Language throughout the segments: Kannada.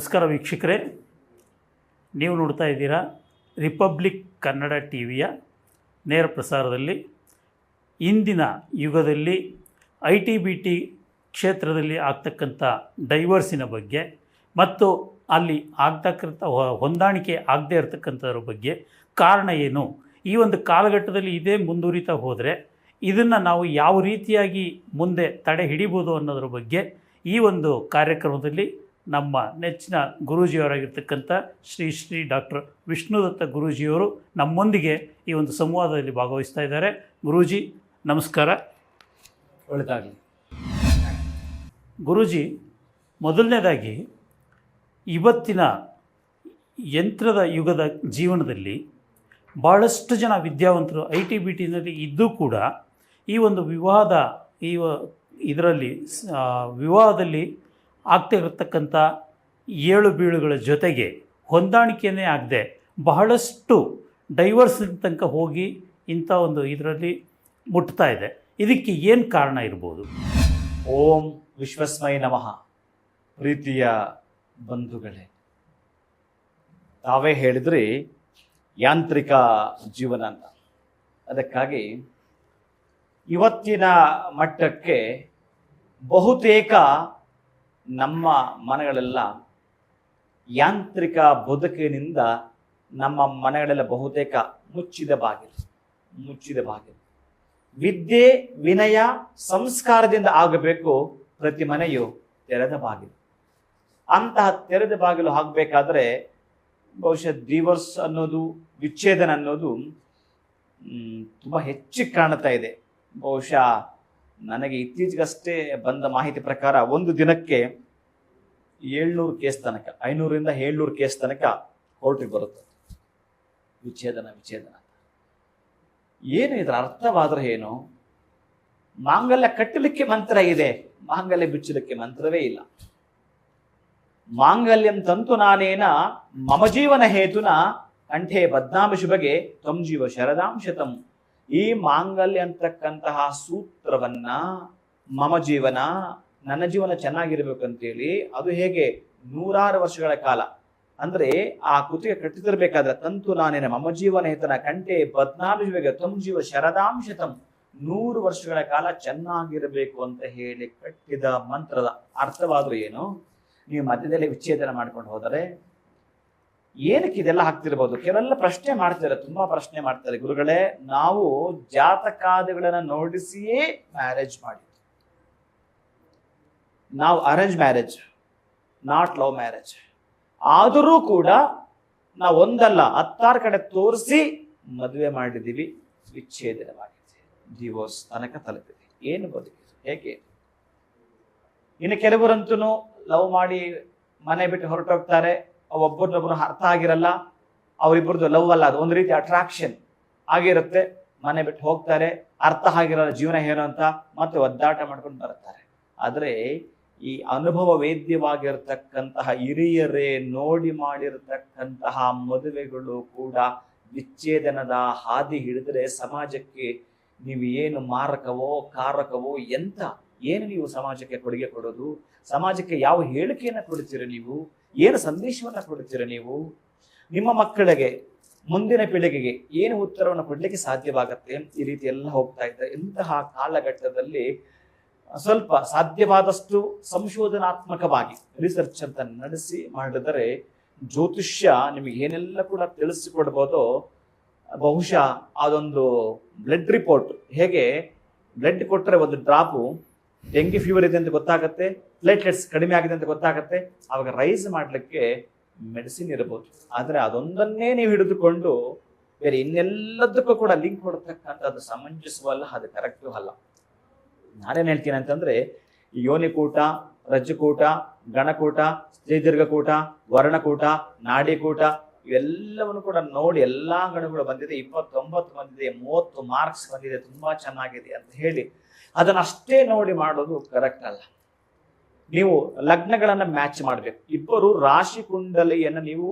ನಮಸ್ಕಾರ ವೀಕ್ಷಕರೇ. ನೀವು ನೋಡ್ತಾ ಇದ್ದೀರಾ ರಿಪಬ್ಲಿಕ್ ಕನ್ನಡ ಟಿ ವಿಯ ನೇರ ಪ್ರಸಾರದಲ್ಲಿ ಇಂದಿನ ಯುಗದಲ್ಲಿ ಐ ಟಿ ಬಿ ಟಿ ಕ್ಷೇತ್ರದಲ್ಲಿ ಆಗ್ತಕ್ಕಂಥ ಡೈವರ್ಸಿನ ಬಗ್ಗೆ ಮತ್ತು ಅಲ್ಲಿ ಆಗ್ತಕ್ಕಂಥ ಹೊಂದಾಣಿಕೆ ಆಗದೇ ಇರತಕ್ಕಂಥದ್ರ ಬಗ್ಗೆ ಕಾರಣ ಏನು? ಈ ಒಂದು ಕಾಲಘಟ್ಟದಲ್ಲಿ ಇದೇ ಮುಂದುವರಿತಾ ಹೋದರೆ ಇದನ್ನು ನಾವು ಯಾವ ರೀತಿಯಾಗಿ ಮುಂದೆ ತಡೆ ಹಿಡಿಬೋದು ಅನ್ನೋದ್ರ ಬಗ್ಗೆ ಈ ಒಂದು ಕಾರ್ಯಕ್ರಮದಲ್ಲಿ ನಮ್ಮ ನೆಚ್ಚಿನ ಗುರೂಜಿಯವರಾಗಿರ್ತಕ್ಕಂಥ ಶ್ರೀ ಶ್ರೀ ಡಾಕ್ಟರ್ ವಿಷ್ಣುದತ್ತ ಗುರೂಜಿಯವರು ನಮ್ಮೊಂದಿಗೆ ಈ ಒಂದು ಸಂವಾದದಲ್ಲಿ ಭಾಗವಹಿಸ್ತಾ ಇದ್ದಾರೆ. ಗುರೂಜಿ ನಮಸ್ಕಾರ. ಒಳ್ಳೆದಾಗಲಿ. ಗುರೂಜಿ ಮೊದಲನೇದಾಗಿ ಇವತ್ತಿನ ಯಂತ್ರದ ಯುಗದ ಜೀವನದಲ್ಲಿ ಭಾಳಷ್ಟು ಜನ ವಿದ್ಯಾವಂತರು ಐ ಟಿ ಬಿ ಟಿನಲ್ಲಿ ಇದ್ದೂ ಕೂಡ ಈ ಒಂದು ವಿವಾದ ಈ ಇದರಲ್ಲಿ ವಿವಾಹದಲ್ಲಿ ಆಗ್ತಾ ಇರತಕ್ಕಂಥ ಏಳು ಬೀಳುಗಳ ಜೊತೆಗೆ ಹೊಂದಾಣಿಕೆಯೇ ಆಗದೆ ಬಹಳಷ್ಟು ಡೈವರ್ಸ್ ತನಕ ಹೋಗಿ ಇಂಥ ಒಂದು ಇದರಲ್ಲಿ ಮುಟ್ತಾ ಇದೆ. ಇದಕ್ಕೆ ಏನು ಕಾರಣ ಇರ್ಬೋದು? ಓಂ ವಿಶ್ವಸ್ಮಯ ನಮಃ. ಪ್ರೀತಿಯ ಬಂಧುಗಳೇ, ತಾವೇ ಹೇಳಿದ್ರಿ ಯಾಂತ್ರಿಕ ಜೀವನ ಅಂತ. ಅದಕ್ಕಾಗಿ ಇವತ್ತಿನ ಮಟ್ಟಕ್ಕೆ ಬಹುತೇಕ ನಮ್ಮ ಮನೆಗಳೆಲ್ಲ ಯಾಂತ್ರಿಕ ಬದುಕಿನಿಂದ ನಮ್ಮ ಮನೆಗಳೆಲ್ಲ ಬಹುತೇಕ ಮುಚ್ಚಿದ ಬಾಗಿಲು ಮುಚ್ಚಿದ ಬಾಗಿಲು. ವಿದ್ಯೆ, ವಿನಯ, ಸಂಸ್ಕಾರದಿಂದ ಆಗಬೇಕು ಪ್ರತಿ ಮನೆಯು ತೆರೆದ ಬಾಗಿಲು. ಅಂತಹ ತೆರೆದ ಬಾಗಿಲು ಆಗಬೇಕಾದ್ರೆ ಬಹುಶಃ ಡಿವೋರ್ಸ್ ಅನ್ನೋದು, ವಿಚ್ಛೇದನ ಅನ್ನೋದು ತುಂಬ ತುಂಬಾ ಹೆಚ್ಚು ಕಾಣ್ತಾ ಇದೆ. ಬಹುಶಃ ನನಗೆ ಇತ್ತೀಚೆಗಷ್ಟೇ ಬಂದ ಮಾಹಿತಿ ಪ್ರಕಾರ ಒಂದು ದಿನಕ್ಕೆ ಏಳ್ನೂರು ಕೇಸ್ ತನಕ, ಐನೂರಿಂದ ಏಳ್ನೂರು ಕೇಸ್ ತನಕ ಕೋರ್ಟಿಗೆ ಬರುತ್ತೆ. ವಿಚ್ಛೇದನ ವಿಚ್ಛೇದನ ಏನು ಇದರ ಅರ್ಥವಾದ್ರೆ ಏನು? ಮಾಂಗಲ್ಯ ಕಟ್ಟಲಿಕ್ಕೆ ಮಂತ್ರ ಇದೆ. ಮಾಂಗಲ್ಯ ಬಿಚ್ಚಲಿಕ್ಕೆ ಮಂತ್ರವೇ ಇಲ್ಲ. ಮಾಂಗಲ್ಯಂ ತಂತು ನಾನೇನ, ಮಮ ಜೀವನ ಹೇತುನ, ಕಂಠೆ ಬದ್ನಾಮ ಶುಭಗೆ ತ್ವಂ ಜೀವ ಶರದಾಂಶತಂ. ಈ ಮಾಂಗಲ್ಯ ಅಂತಕ್ಕಂತಹ ಸೂತ್ರವನ್ನ ಮಮ ಜೀವನ, ನನ್ನ ಜೀವನ ಚೆನ್ನಾಗಿರ್ಬೇಕಂತೇಳಿ ಅದು ಹೇಗೆ ನೂರಾರು ವರ್ಷಗಳ ಕಾಲ. ಅಂದ್ರೆ ಆ ಕೃತಿಗೆ ಕಟ್ಟಿತಿರ್ಬೇಕಾದ್ರೆ ತಂತು ನಾನೇನ ಮಮ ಜೀವನ ಹಿತನ ಕಂಠೆ ಬದ್ನಾಮ ತಮ್ ಜೀವ ಶರದಾಂಶತಂ ನೂರು ವರ್ಷಗಳ ಕಾಲ ಚೆನ್ನಾಗಿರಬೇಕು ಅಂತ ಹೇಳಿ ಕಟ್ಟಿದ ಮಂತ್ರದ ಅರ್ಥವಾದ್ರೂ ಏನು? ನೀವು ಮಧ್ಯದಲ್ಲಿ ವಿಚ್ಛೇದನ ಮಾಡ್ಕೊಂಡು ಹೋದರೆ ಏನಕ್ಕೆ ಇದೆಲ್ಲ ಹಾಕ್ತಿರ್ಬೋದು? ಕೆಲವೆಲ್ಲ ಪ್ರಶ್ನೆ ಮಾಡ್ತಾರೆ ತುಂಬಾ ಪ್ರಶ್ನೆ ಮಾಡ್ತಾರೆ ಗುರುಗಳೇ, ನಾವು ಜಾತಕಾದಿಗಳನ್ನ ನೋಡಿಸಿಯೇ ಮ್ಯಾರೇಜ್ ಮಾಡಿ ನಾವು arrange marriage not love marriage ಆದರೂ ಕೂಡ ನಾವು ಒಂದಲ್ಲ, ಹತ್ತಾರು ಕಡೆ ತೋರಿಸಿ ಮದುವೆ ಮಾಡಿದ್ದೀವಿ. ವಿಚ್ಛೇದನವಾಗಿದೆ. ಡಿವೋರ್ಸ್ ತನಕ ತಲುಪಿದೆ. ಏನು ಬದುಕಿದೆ? ಹೇಗೆ? ಇನ್ನು ಕೆಲವರಂತೂ ಲವ್ ಮಾಡಿ ಮನೆ ಬಿಟ್ಟು ಹೊರಟೋಗ್ತಾರೆ. ಒಬ್ಬರನ್ನೊಬ್ಬರು ಅರ್ಥ ಆಗಿರಲ್ಲ ಅವರಿಬ್ಬರದ್ದು ಲವ್ ಅಲ್ಲ, ಅದು ಒಂದು ರೀತಿ ಅಟ್ರಾಕ್ಷನ್ ಆಗಿರುತ್ತೆ. ಮನೆ ಬಿಟ್ಟು ಹೋಗ್ತಾರೆ, ಅರ್ಥ ಆಗಿರಲ್ಲ ಜೀವನ ಏನು ಅಂತ, ಮತ್ತೆ ಒದ್ದಾಟ ಮಾಡ್ಕೊಂಡು ಬರ್ತಾರೆ ಆದರೆ ಈ ಅನುಭವ ವೇದ್ಯವಾಗಿರ್ತಕ್ಕಂತಹ ಹಿರಿಯರೇ ನೋಡಿ ಮಾಡಿರ್ತಕ್ಕಂತಹ ಮದುವೆಗಳು ಕೂಡ ವಿಚ್ಛೇದನದ ಹಾದಿ ಹಿಡಿದ್ರೆ ಸಮಾಜಕ್ಕೆ ನೀವು ಏನು ಮಾರಕವೋ, ಕಾರಕವೋ, ಎಂತ, ಏನು ನೀವು ಸಮಾಜಕ್ಕೆ ಕೊಡುಗೆ ಕೊಡೋದು? ಸಮಾಜಕ್ಕೆ ಯಾವ ಹೇಳಿಕೆಯನ್ನು ಕೊಡ್ತೀರ ನೀವು? ಏನು ಸಂದೇಶವನ್ನ ಕೊಡುತ್ತೀರ ನೀವು? ನಿಮ್ಮ ಮಕ್ಕಳಿಗೆ, ಮುಂದಿನ ಪೀಳಿಗೆಗೆ ಏನು ಉತ್ತರವನ್ನು ಕೊಡ್ಲಿಕ್ಕೆ ಸಾಧ್ಯವಾಗುತ್ತೆ? ಈ ರೀತಿ ಎಲ್ಲ ಹೋಗ್ತಾ ಇದ್ದಾರೆ ಇಂತಹ ಕಾಲಘಟ್ಟದಲ್ಲಿ ಸ್ವಲ್ಪ ಸಾಧ್ಯವಾದಷ್ಟು ಸಂಶೋಧನಾತ್ಮಕವಾಗಿ ರಿಸರ್ಚ್ ಅಂತ ನಡೆಸಿ ಮಾಡಿದರೆ ಜ್ಯೋತಿಷ್ಯ ನಿಮಗೆ ಏನೆಲ್ಲ ಕೂಡ ತಿಳಿಸಿಕೊಡ್ಬೋದು, ಬಹುಶಃ ಅದೊಂದು ಬ್ಲಡ್ ರಿಪೋರ್ಟ್ ಹೇಗೆ? ಬ್ಲಡ್ ಕೊಟ್ಟರೆ ಒಂದು ಡ್ರಾಪು ಡೆಂಗಿ ಫೀವರ್ ಇದೆ ಅಂತ ಗೊತ್ತಾಗುತ್ತೆ ಪ್ಲೇಟ್ಲೆಟ್ಸ್ ಕಡಿಮೆ ಆಗಿದೆ ಅಂತ ಗೊತ್ತಾಗತ್ತೆ. ಅವಾಗ ರೈಸ್ ಮಾಡಲಿಕ್ಕೆ ಮೆಡಿಸಿನ್ ಇರಬಹುದು ಆದರೆ ಅದೊಂದನ್ನೇ ನೀವು ಹಿಡಿದುಕೊಂಡು ಬೇರೆ ಇನ್ನೆಲ್ಲದಕ್ಕೂ ಕೂಡ ಲಿಂಕ್ ಕೊಡ್ತಕ್ಕಂಥದ್ದು ಸಮಂಜಸವಲ್ಲ ಅದು ಕರೆಕ್ಟು ಅಲ್ಲ. ನಾನೇನು ಹೇಳ್ತೀನಿ ಅಂತಂದ್ರೆ, ಯೋನಿಕೂಟ ರಜ್ಜುಕೂಟ ಗಣಕೂಟ ಸ್ತ್ರೀದೀರ್ಘಕೂಟ ವರ್ಣಕೂಟ, ನಾಡಿಕೂಟ, ಇವೆಲ್ಲವನ್ನು ಕೂಡ ನೋಡಿ ಎಲ್ಲಾ ಗಣಗಳು ಬಂದಿದೆ. ಇಪ್ಪತ್ತೊಂಬತ್ತು ಬಂದಿದೆ, ಮೂವತ್ತು ಮಾರ್ಕ್ಸ್ ಬಂದಿದೆ, ತುಂಬಾ ಚೆನ್ನಾಗಿದೆ ಅಂತ ಹೇಳಿ ಅದನ್ನ ಅಷ್ಟೇ ನೋಡಿ ಮಾಡೋದು ಕರೆಕ್ಟ್ ಅಲ್ಲ. ನೀವು ಲಗ್ನಗಳನ್ನ ಮ್ಯಾಚ್ ಮಾಡ್ಬೇಕು. ಇಬ್ಬರು ರಾಶಿ ಕುಂಡಲಿಯನ್ನ ನೀವು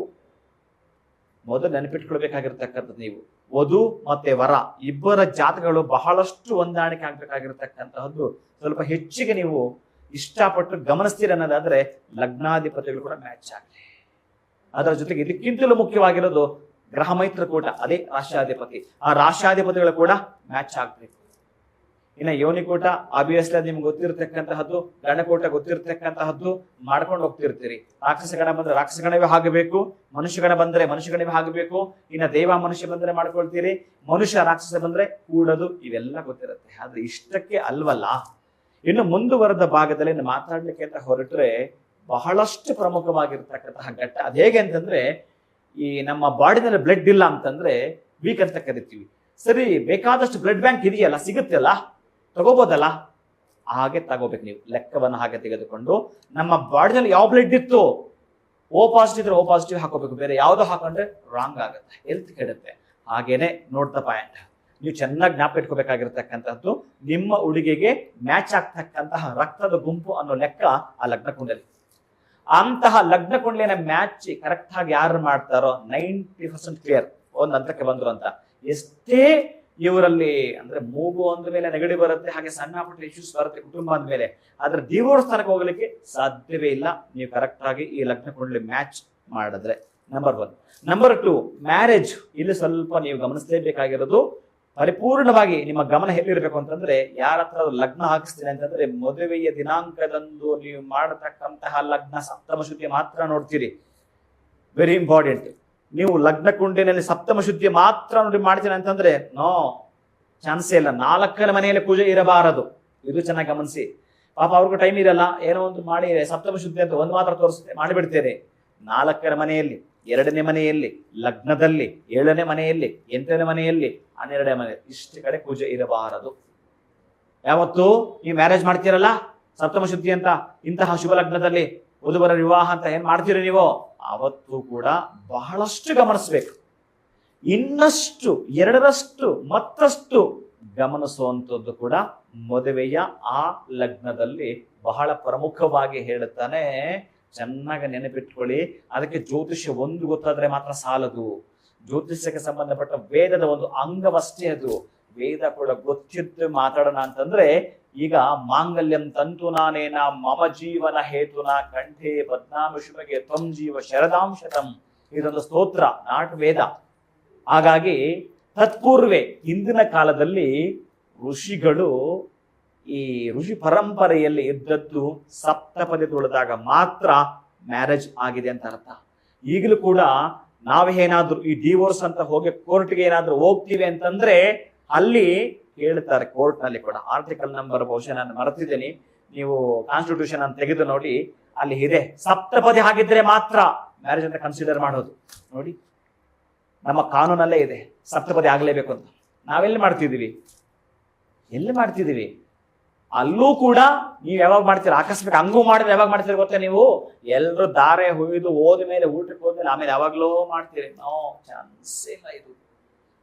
ಮೊದಲು ನೆನಪಿಟ್ಕೊಳ್ಬೇಕಾಗಿರ್ತಕ್ಕಂಥದ್ದು ನೀವು. ವಧು ಮತ್ತೆ ವರ, ಇಬ್ಬರ ಜಾತಕಗಳು ಬಹಳಷ್ಟು ಹೊಂದಾಣಿಕೆ ಆಗ್ಬೇಕಾಗಿರ್ತಕ್ಕಂತಹದ್ದು ಸ್ವಲ್ಪ ಹೆಚ್ಚಿಗೆ ನೀವು ಇಷ್ಟಪಟ್ಟು ಗಮನಿಸ್ತೀರ ಅನ್ನೋದಾದ್ರೆ ಲಗ್ನಾಧಿಪತಿಗಳು ಕೂಡ ಮ್ಯಾಚ್ ಆಗಲಿ. ಅದರ ಜೊತೆಗೆ ಇದಕ್ಕಿಂತಲೂ ಮುಖ್ಯವಾಗಿರೋದು ಗ್ರಹ ಮೈತ್ರಕೂಟ, ಅದೇ ರಾಷ್ಟ್ರಾಧಿಪತಿ. ಆ ರಾಷ್ಟ್ರಾಧಿಪತಿಗಳು ಕೂಡ ಮ್ಯಾಚ್ ಆಗ್ಬೇಕು. ಇನ್ನು ಯೋನಿಕೂಟ ಆಬ್ವಿಯಸ್ಲಿ ಅದು ನಿಮ್ಗೆ ಗೊತ್ತಿರತಕ್ಕಂತಹದ್ದು, ಗಣಕೂಟ ಗೊತ್ತಿರತಕ್ಕಂತಹದ್ದು ಮಾಡ್ಕೊಂಡು ಹೋಗ್ತಿರ್ತೀರಿ. ರಾಕ್ಷಸ ಗಣ ಬಂದ್ರೆ ರಾಕ್ಷಸ ಗಣವೇ ಆಗಬೇಕು ಮನುಷ್ಯ ಗಣ ಬಂದ್ರೆ ಮನುಷ್ಯ ಗಣವೇ ಆಗಬೇಕು ಇನ್ನ ದೇವ ಮನುಷ್ಯ ಬಂದ್ರೆ ಮಾಡ್ಕೊಳ್ತೀರಿ, ಮನುಷ್ಯ ರಾಕ್ಷಸ ಬಂದ್ರೆ ಕೂಡೋದು ಇವೆಲ್ಲ ಗೊತ್ತಿರುತ್ತೆ. ಆದ್ರೆ ಇಷ್ಟಕ್ಕೆ ಅಲ್ವಲ್ಲ, ಇನ್ನು ಮುಂದುವರೆದ ಭಾಗದಲ್ಲಿ ಮಾತಾಡ್ಲಿಕ್ಕೆ ಅಂತ ಹೊರಟ್ರೆ ಬಹಳಷ್ಟು ಪ್ರಮುಖವಾಗಿರ್ತಕ್ಕಂತಹ ಘಟ್ಟ. ಅದ್ ಹೇಗೆ ಅಂತಂದ್ರೆ, ಈ ನಮ್ಮ ಬಾಡಿನಲ್ಲಿ ಬ್ಲಡ್ ಇಲ್ಲ ಅಂತಂದ್ರೆ ವೀಕ್ ಅಂತ ಕರಿತೀವಿ. ಸರಿ, ಬೇಕಾದಷ್ಟು ಬ್ಲಡ್ ಬ್ಯಾಂಕ್ ಇದೆಯಲ್ಲ, ಸಿಗುತ್ತಲ್ಲ? ತಗೋಬೋದಲ್ಲ? ಹಾಗೆ ತಗೋಬೇಕು ನೀವು. ಲೆಕ್ಕವನ್ನು ಹಾಗೆ ತೆಗೆದುಕೊಂಡು ನಮ್ಮ ಬಾಡಿನಲ್ಲಿ ಯಾವ ಬ್ಲಡ್ ಇತ್ತು? ಓ ಪಾಸಿಟಿವ್ ಇದ್ರೆ ಓ ಪಾಸಿಟಿವ್ ಹಾಕೋಬೇಕು. ಬೇರೆ ಯಾವುದೋ ಹಾಕೊಂಡ್ರೆ ರಾಂಗ್ ಆಗುತ್ತೆ. ಹೆಲ್ತ್ ಕೆಡುತ್ತೆ. ಹಾಗೇನೆ ದ ಪಾಯಿಂಟ್ ನೀವು ಚೆನ್ನಾಗಿ ಜ್ಞಾಪಕ ಇಟ್ಕೋಬೇಕಾಗಿರ್ತಕ್ಕಂಥದ್ದು ನಿಮ್ಮ ಉಡುಗೆಗೆ ಮ್ಯಾಚ್ ಆಗ್ತಕ್ಕಂತಹ ರಕ್ತದ ಗುಂಪು ಅನ್ನೋ ಲೆಕ್ಕ ಆ ಲಗ್ನ ಕುಂಡಲಿ. ಅಂತಹ ಲಗ್ನ ಕುಂಡಲಿನ ಮ್ಯಾಚ್ ಕರೆಕ್ಟ್ ಆಗಿ ಯಾರು ಮಾಡ್ತಾರೋ? ನೈಂಟಿ ಪರ್ಸೆಂಟ್ ಕ್ಲಿಯರ್ ಒಂದ್ ಹಂತಕ್ಕೆ ಬಂದ್ರು ಅಂತ. ಎಷ್ಟೇ ಇವರಲ್ಲಿ ಅಂದ್ರೆ ಮೂಗು ಅಂದ ಮೇಲೆ ನೆಗಡಿ ಬರುತ್ತೆ, ಹಾಗೆ ಸಣ್ಣ ಪುಟ್ಟ ಇಶ್ಯೂಸ್ ಬರುತ್ತೆ ಕುಟುಂಬ ಅಂದ್ಮೇಲೆ. ಆದ್ರೆ ದೇವಸ್ಥಾನಕ್ಕೆ ಹೋಗ್ಲಿಕ್ಕೆ ಸಾಧ್ಯವೇ ಇಲ್ಲ. ನೀವು ಕರೆಕ್ಟ್ ಆಗಿ ಈ ಲಗ್ನ ಕುಂಡಲಿ ಮ್ಯಾಚ್ ಮಾಡಿದ್ರೆ. Number one number two marriage ಇಲ್ಲಿ ಸ್ವಲ್ಪ ನೀವು ಗಮನಿಸಲೇಬೇಕಾಗಿರೋದು ಪರಿಪೂರ್ಣವಾಗಿ ನಿಮ್ಮ ಗಮನ ಎಲ್ಲಿರ್ಬೇಕು ಅಂತಂದ್ರೆ ಯಾರ ಹತ್ರ ಲಗ್ನ ಹಾಕಿಸ್ತೀನಿ ಅಂತಂದ್ರೆ ಮದುವೆಯ ದಿನಾಂಕದಂದು ನೀವು ಮಾಡತಕ್ಕಂತಹ ಲಗ್ನ ಸಪ್ತಮ ಮಾತ್ರ ನೋಡ್ತೀರಿ. ವೆರಿ ಇಂಪಾರ್ಟೆಂಟ್ ನೀವು ಲಗ್ನ ಕುಂಡಿನಲ್ಲಿ ಸಪ್ತಮ ಶುದ್ಧಿ ಮಾತ್ರ ನೋಡಿ ಮಾಡ್ತೀನಿ ಅಂತಂದ್ರೆ, ನೋ, ಚಾನ್ಸೇ ಇಲ್ಲ. ನಾಲ್ಕರ ಮನೆಯಲ್ಲಿ ಪೂಜೆ ಇರಬಾರದು. ಇದು ಚೆನ್ನಾಗಿ ಗಮನಿಸಿ. ಪಾಪ ಅವ್ರಿಗೂ ಟೈಮ್ ಇರಲ್ಲ. ಏನೋ ಒಂದು ಮಾಡಿ ಸಪ್ತಮ ಶುದ್ಧಿ ಅಂತ ಒಂದು ಮಾತ್ರ ತೋರಿಸುತ್ತೆ, ಮಾಡಿಬಿಡ್ತೇನೆ. ನಾಲ್ಕರ ಮನೆಯಲ್ಲಿ, ಎರಡನೇ ಮನೆಯಲ್ಲಿ, ಲಗ್ನದಲ್ಲಿ, ಏಳನೇ ಮನೆಯಲ್ಲಿ, ಎಂಟನೇ ಮನೆಯಲ್ಲಿ, ಹನ್ನೆರಡನೇ ಮನೆ, ಇಷ್ಟು ಕಡೆ ಪೂಜೆ ಇರಬಾರದು. ಯಾವತ್ತು? ನೀವು ಮ್ಯಾರೇಜ್ ಮಾಡ್ತೀರಲ್ಲ? ಸಪ್ತಮ ಶುದ್ಧಿ ಅಂತ, ಇಂತಹ ಶುಭ ಲಗ್ನದಲ್ಲಿ ವಧುವರ ವಿವಾಹ ಅಂತ ಏನ್ ಮಾಡ್ತೀರಿ ನೀವು? ಅವತ್ತು ಕೂಡ ಬಹಳಷ್ಟು ಗಮನಿಸ್ಬೇಕು. ಇನ್ನಷ್ಟು, ಎರಡರಷ್ಟು, ಮತ್ತಷ್ಟು ಗಮನಿಸುವಂಥದ್ದು ಕೂಡ ಮದುವೆಯ ಆ ಲಗ್ನದಲ್ಲಿ ಬಹಳ ಪ್ರಮುಖವಾಗಿ ಹೇಳುತ್ತಾನೆ. ಚೆನ್ನಾಗಿ ನೆನಪಿಟ್ಕೊಳ್ಳಿ. ಅದಕ್ಕೆ ಜ್ಯೋತಿಷ್ಯ ಒಂದು ಗೊತ್ತಾದ್ರೆ ಮಾತ್ರ ಸಾಲದು. ಜ್ಯೋತಿಷ್ಯಕ್ಕೆ ಸಂಬಂಧಪಟ್ಟ ವೇದದ ಒಂದು ಅಂಗವಷ್ಟೇ ಅದು. ವೇದ ಕೂಡ ಗೊತ್ತಿದ್ದು ಮಾತಾಡೋಣ ಅಂತಂದ್ರೆ ಈಗ ಮಾಂಗಲ್ಯಂ ತಂತು ನಾನೇನ ಮಮ ಜೀವನ ಹೇತುನ ಕಂಠೆ ಬದ್ನಾಮ ಶುಭಗೆ ತ್ವಂ ಜೀವ ಶರದಾಂಶತಂ. ಇದೊಂದು ಸ್ತೋತ್ರ, ನಾಟ್ ವೇದ. ಹಾಗಾಗಿ ತತ್ಪೂರ್ವೆ ಹಿಂದಿನ ಕಾಲದಲ್ಲಿ ಋಷಿಗಳು ಈ ಋಷಿ ಪರಂಪರೆಯಲ್ಲಿ ಇದ್ದದ್ದು ಸಪ್ತಪದಿ ತುಳಿದಾಗ ಮಾತ್ರ ಮ್ಯಾರೇಜ್ ಆಗಿದೆ ಅಂತ ಅರ್ಥ. ಈಗಲೂ ಕೂಡ ನಾವೇನಾದ್ರೂ ಈ ಡಿವೋರ್ಸ್ ಅಂತ ಹೋಗಿ ಕೋರ್ಟ್ಗೆ ಏನಾದ್ರೂ ಹೋಗ್ತೀವಿ ಅಂತಂದ್ರೆ ಅಲ್ಲಿ ಹೇಳ್ತಾರೆ ಕೋರ್ಟ್ನಲ್ಲಿ ಕೂಡ. ಆರ್ಟಿಕಲ್ ನಂಬರ್ ಬಹುಶಃ ನಾನು ಮರೆತಿದ್ದೀನಿ. ನೀವು ಕಾನ್ಸ್ಟಿಟ್ಯೂಷನ್ ಅನ್ನು ತೆಗೆದು ನೋಡಿ, ಅಲ್ಲಿ ಇದೆ. ಸಪ್ತಪದಿ ಆಗಿದ್ರೆ ಮಾತ್ರ ಮ್ಯಾರೇಜ್ ಅಂತ ಕನ್ಸಿಡರ್ ಮಾಡೋದು. ನೋಡಿ, ನಮ್ಮ ಕಾನೂನಲ್ಲೇ ಇದೆ. ಸಪ್ತಪದಿ ಆಗಲೇಬೇಕು ಅಂತ. ನಾವೆಲ್ಲಿ ಮಾಡ್ತಿದೀವಿ ಎಲ್ಲಿ ಮಾಡ್ತಿದೀವಿ ಅಲ್ಲೂ ಕೂಡ ನೀವು ಯಾವಾಗ ಮಾಡ್ತೀರ? ಆಕಸ್ಮಿಕ ಹಂಗೂ ಮಾಡಿದ್ರೆ ಯಾವಾಗ ಮಾಡ್ತೀರ ಗೊತ್ತಾ ನೀವು? ಎಲ್ಲರೂ ದಾರೆ ಹುಯ್ದು ಹೋದ ಮೇಲೆ ಊಟಕ್ಕೆ ಹೋದ್ಮೇಲೆ ಆಮೇಲೆ ಯಾವಾಗ್ಲೂ ಮಾಡ್ತೀರಿ. ನೋ ಚಾನ್ಸ್ ಇಲ್ಲ ಇದು.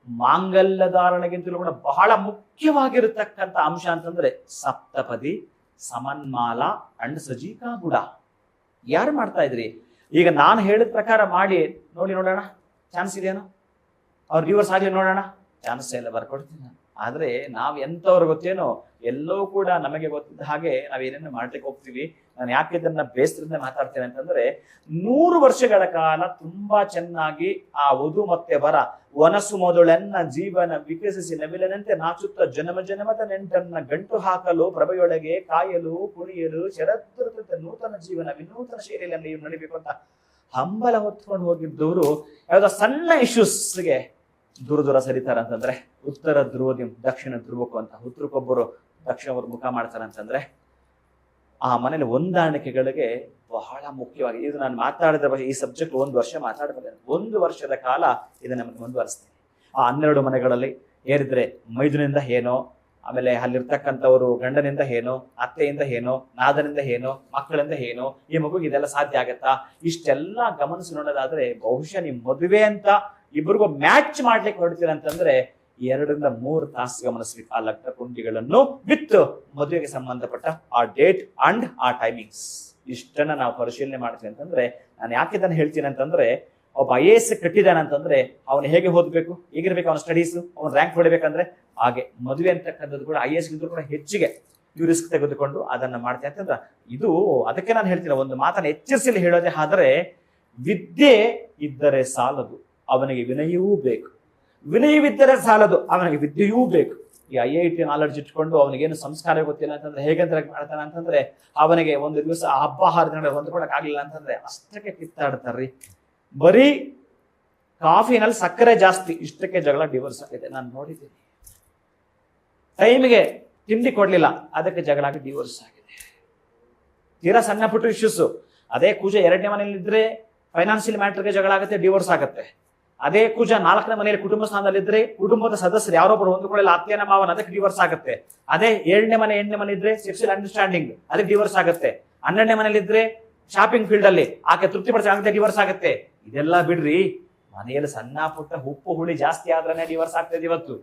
ಮಾಂಗಲ್ಯ ಧಾರಣೆಗಿಂತಲೂ ಕೂಡ ಬಹಳ ಮುಖ್ಯವಾಗಿರತಕ್ಕಂಥ ಅಂಶ ಅಂತಂದ್ರೆ ಸಪ್ತಪದಿ, ಸಮನ್ಮಾಲ ಅಂಡ್ ಸಜೀಕಾಗುಡ ಯಾರು ಮಾಡ್ತಾ ಇದ್ರಿ? ಈಗ ನಾನು ಹೇಳಿದ ಪ್ರಕಾರ ಮಾಡಿ, ನೋಡಿ ನೋಡೋಣ ಚಾನ್ಸ್ ಇದೆಯೋ ಅವ್ರ ರಿವರ್ಸ್ ಆಗಲಿ ನೋಡೋಣ ಚಾನ್ಸ್ ಎಲ್ಲ ಬರ್ಕೊಡ್ತೀನಿ ನಾನು. ಆದ್ರೆ ನಾವ್ ಎಂತವ್ರು ಗೊತ್ತೇನೋ ಎಲ್ಲೋ ಕೂಡ ನಮಗೆ ಗೊತ್ತಿದ್ದ ಹಾಗೆ ನಾವ್ ಏನೇನು ಮಾಡ್ಲಿಕ್ಕೆ ಹೋಗ್ತೀವಿ. ನಾನು ಯಾಕೆ ಇದನ್ನ ಬೇಸರದಿಂದ ಮಾತಾಡ್ತೇನೆ ಅಂತಂದ್ರೆ ನೂರು ವರ್ಷಗಳ ಕಾಲ ತುಂಬಾ ಚೆನ್ನಾಗಿ ಆ ವಧು ಮತ್ತೆ ಬರ ಒನಸು ಮೊದಲೆನ್ನ ಜೀವನ ವಿಕಸಿಸಿ ನವಿಲನಂತೆ ನಾಚುತ್ತ ಜನಮ ಜನಮದ ನೆಂಟನ್ನ ಗಂಟು ಹಾಕಲು, ಪ್ರಭೆಯೊಳಗೆ ಕಾಯಲು, ಕುಣಿಯಲು ಶರದೃತ ನೂತನ ಜೀವನ, ವಿನೂತನ ಶೈಲಿಯಲ್ಲಿ ನೀವು ನಡಿಬೇಕು ಅಂತ ಹಂಬಲ ಹೊತ್ಕೊಂಡು ಹೋಗಿದ್ದವರು ಯಾವ್ದೋ ಸಣ್ಣ ಇಶ್ಯೂಸ್ಗೆ ದೂರ ದೂರ ಸರಿತಾರ ಅಂತಂದ್ರೆ ಉತ್ತರ ಧ್ರುವದಿ ದಕ್ಷಿಣ ಧ್ರುವಕ್ಕೂ ಅಂತ ಉತ್ತರಕ್ಕೊಬ್ಬರು ದಕ್ಷಿಣ ಮುಖ ಮಾಡ್ತಾರ ಅಂತಂದ್ರೆ ಆ ಮನೇಲಿ ಹೊಂದಾಣಿಕೆಗಳಿಗೆ ಬಹಳ ಮುಖ್ಯವಾಗಿ ಇದು ನಾನು ಮಾತಾಡಿದ ಬಗ್ಗೆ ಈ ಸಬ್ಜೆಕ್ಟ್ ಒಂದು ವರ್ಷ ಮಾತಾಡಬಲ್ಲ ಒಂದು ವರ್ಷದ ಕಾಲ ಇದನ್ನ ಮುಂದುವರಿಸ್ತೀನಿ. ಆ ಹನ್ನೆರಡು ಮನೆಗಳಲ್ಲಿ ಏರಿದ್ರೆ ಮೈದುನಿಂದ ಏನೋ, ಆಮೇಲೆ ಅಲ್ಲಿರ್ತಕ್ಕಂಥವರು ಗಂಡನಿಂದ ಏನೋ, ಅತ್ತೆಯಿಂದ ಏನೋ, ನಾದನಿಂದ ಏನೋ, ಮಕ್ಕಳಿಂದ ಏನೋ, ಈ ಮಗುಗೆ ಇದೆಲ್ಲ ಸಾಧ್ಯ ಆಗತ್ತಾ? ಇಷ್ಟೆಲ್ಲ ಗಮನಿಸಿ ನೋಡೋದಾದ್ರೆ ಬಹುಶಃ ನಿಮ್ಮ ಮದುವೆ ಅಂತ ಇಬ್ಬರಿಗೂ ಮ್ಯಾಚ್ ಮಾಡ್ಲಿಕ್ಕೆ ಹೊರಡ್ತೀರ ಅಂತಂದ್ರೆ ಎರಡರಿಂದ ಮೂರು ತಾಸು ಗಮನಿಸ್ಬೇಕು ಆ ಲಗ್ನ ಕುಂಡಿಗಳನ್ನು ವಿತ್ ಮದುವೆಗೆ ಸಂಬಂಧಪಟ್ಟ ಆ ಡೇಟ್ ಅಂಡ್ ಆ ಟೈಮಿಂಗ್ಸ್ ಇಷ್ಟನ್ನ ನಾವು ಪರಿಶೀಲನೆ ಮಾಡ್ತೀವಿ ಅಂತಂದ್ರೆ, ನಾನು ಯಾಕೆ ಇದನ್ನು ಹೇಳ್ತೀನಿ ಅಂತಂದ್ರೆ, ಒಬ್ಬ ಐ ಎ ಎಸ್ ಕಟ್ಟಿದಾನಂತಂದ್ರೆ ಅವನು ಹೇಗೆ ಓದ್ಬೇಕು, ಹೇಗಿರ್ಬೇಕು ಅವನ ಸ್ಟಡೀಸ್ ಅವನ ರ್ಯಾಂಕ್ ಹೊಡಿಬೇಕಂದ್ರೆ, ಹಾಗೆ ಮದುವೆ ಅಂತಕ್ಕಂಥದ್ದು ಕೂಡ ಐ ಎ ಎಸ್ ಗಿಂತ ಕೂಡ ಹೆಚ್ಚಿಗೆ ನೀವು ರಿಸ್ಕ್ ತೆಗೆದುಕೊಂಡು ಅದನ್ನ ಮಾಡ್ತೀನಿ ಅಂತಂದ್ರೆ, ಇದು ಅದಕ್ಕೆ ನಾನು ಹೇಳ್ತೀನಿ ಒಂದು ಮಾತನ್ನ ಎಚ್ಚರಿಸಲಿ ಹೇಳೋದೇ, ಆದರೆ ವಿದ್ಯೆ ಇದ್ದರೆ ಸಾಲದು. ಅವನಿಗೆ ವಿನಯವೂ ಬೇಕು. ವಿನಯವಿದ್ದರೆ ಸಾಲದು, ಅವನಿಗೆ ವಿದ್ಯೆಯೂ ಬೇಕು. ಈ ಐ ಐ ಟಿ ನಾಲೆಡ್ಜ್ ಇಟ್ಕೊಂಡು ಅವನಿಗೇನು ಸಂಸ್ಕಾರ ಗೊತ್ತಿಲ್ಲ ಅಂತಂದ್ರೆ ಹೇಗಂತ ಮಾಡ್ತಾನೆ ಅಂತಂದ್ರೆ ಅವನಿಗೆ ಒಂದು ದಿವಸ ಹಬ್ಬ ಹರಿದಿನ ಹೊಂದ್ಕೊಳಕ್ ಆಗ್ಲಿಲ್ಲ ಅಂತಂದ್ರೆ ಅಷ್ಟಕ್ಕೆ ಕಿತ್ತಾಡ್ತಾರ್ರಿ. ಬರೀ ಕಾಫಿನಲ್ಲಿ ಸಕ್ಕರೆ ಜಾಸ್ತಿ, ಇಷ್ಟಕ್ಕೆ ಜಗಳ ಡಿವೋರ್ಸ್ ಆಗಿದೆ. ನಾನು ನೋಡಿದ್ದೀನಿ. ಟೈಮ್ಗೆ ತಿಂಡಿ ಕೊಡ್ಲಿಲ್ಲ, ಅದಕ್ಕೆ ಜಗಳ ಆಗಿ ಡಿವೋರ್ಸ್ ಆಗಿದೆ. ತೀರಾ ಸಣ್ಣ ಪುಟ್ಟ ಇಶ್ಯೂಸ್ ಅದೇ ಕೂಜ ಎರಡನೇ ಮನೇಲಿ ಇದ್ರೆ ಫೈನಾನ್ಷಿಯಲ್ ಮ್ಯಾಟರ್ಗೆ ಜಗಳ ಆಗುತ್ತೆ ಡಿವೋರ್ಸ್ ಆಗುತ್ತೆ. ಅದೇ ಕುಜ ನಾಲ್ಕನೇ ಮನೆಯಲ್ಲಿ ಕುಟುಂಬ ಸ್ಥಾನದಲ್ಲಿದ್ರೆ ಕುಟುಂಬದ ಸದಸ್ಯರು ಯಾರೊಬ್ಬರು ಹೊಂದಿಕೊಳ್ಳಿಲ್ಲ ಅತ್ತೆನ ಮಾವನ ಅದಕ್ಕೆ ಡಿವರ್ಸ್ ಆಗುತ್ತೆ. ಅದೇ ಏಳನೇ ಮನೆ, ಎಂಟನೇ ಮನೆ ಇದ್ರೆ ಸೆಕ್ಸುಯಲ್ ಅಂಡರ್ಸ್ಟ್ಯಾಂಡಿಂಗ್ ಅದಕ್ಕೆ ಡಿವರ್ಸ್ ಆಗುತ್ತೆ. ಹನ್ನೆರಡನೇ ಮನೆಯಲ್ಲಿ ಇದ್ರೆ ಶಾಪಿಂಗ್ ಫೀಲ್ಡ್ ಅಲ್ಲಿ ಆಕೆ ತೃಪ್ತಿಪಡಿಸ ಡಿವರ್ಸ್ ಆಗುತ್ತೆ. ಇದೆಲ್ಲ ಬಿಡ್ರಿ, ಮನೆಯಲ್ಲಿ ಸಣ್ಣ ಪುಟ್ಟ ಉಪ್ಪು ಹುಳಿ ಜಾಸ್ತಿ ಆದ್ರೆ ಡಿವರ್ಸ್ ಆಗ್ತದೆ ಇವತ್ತು.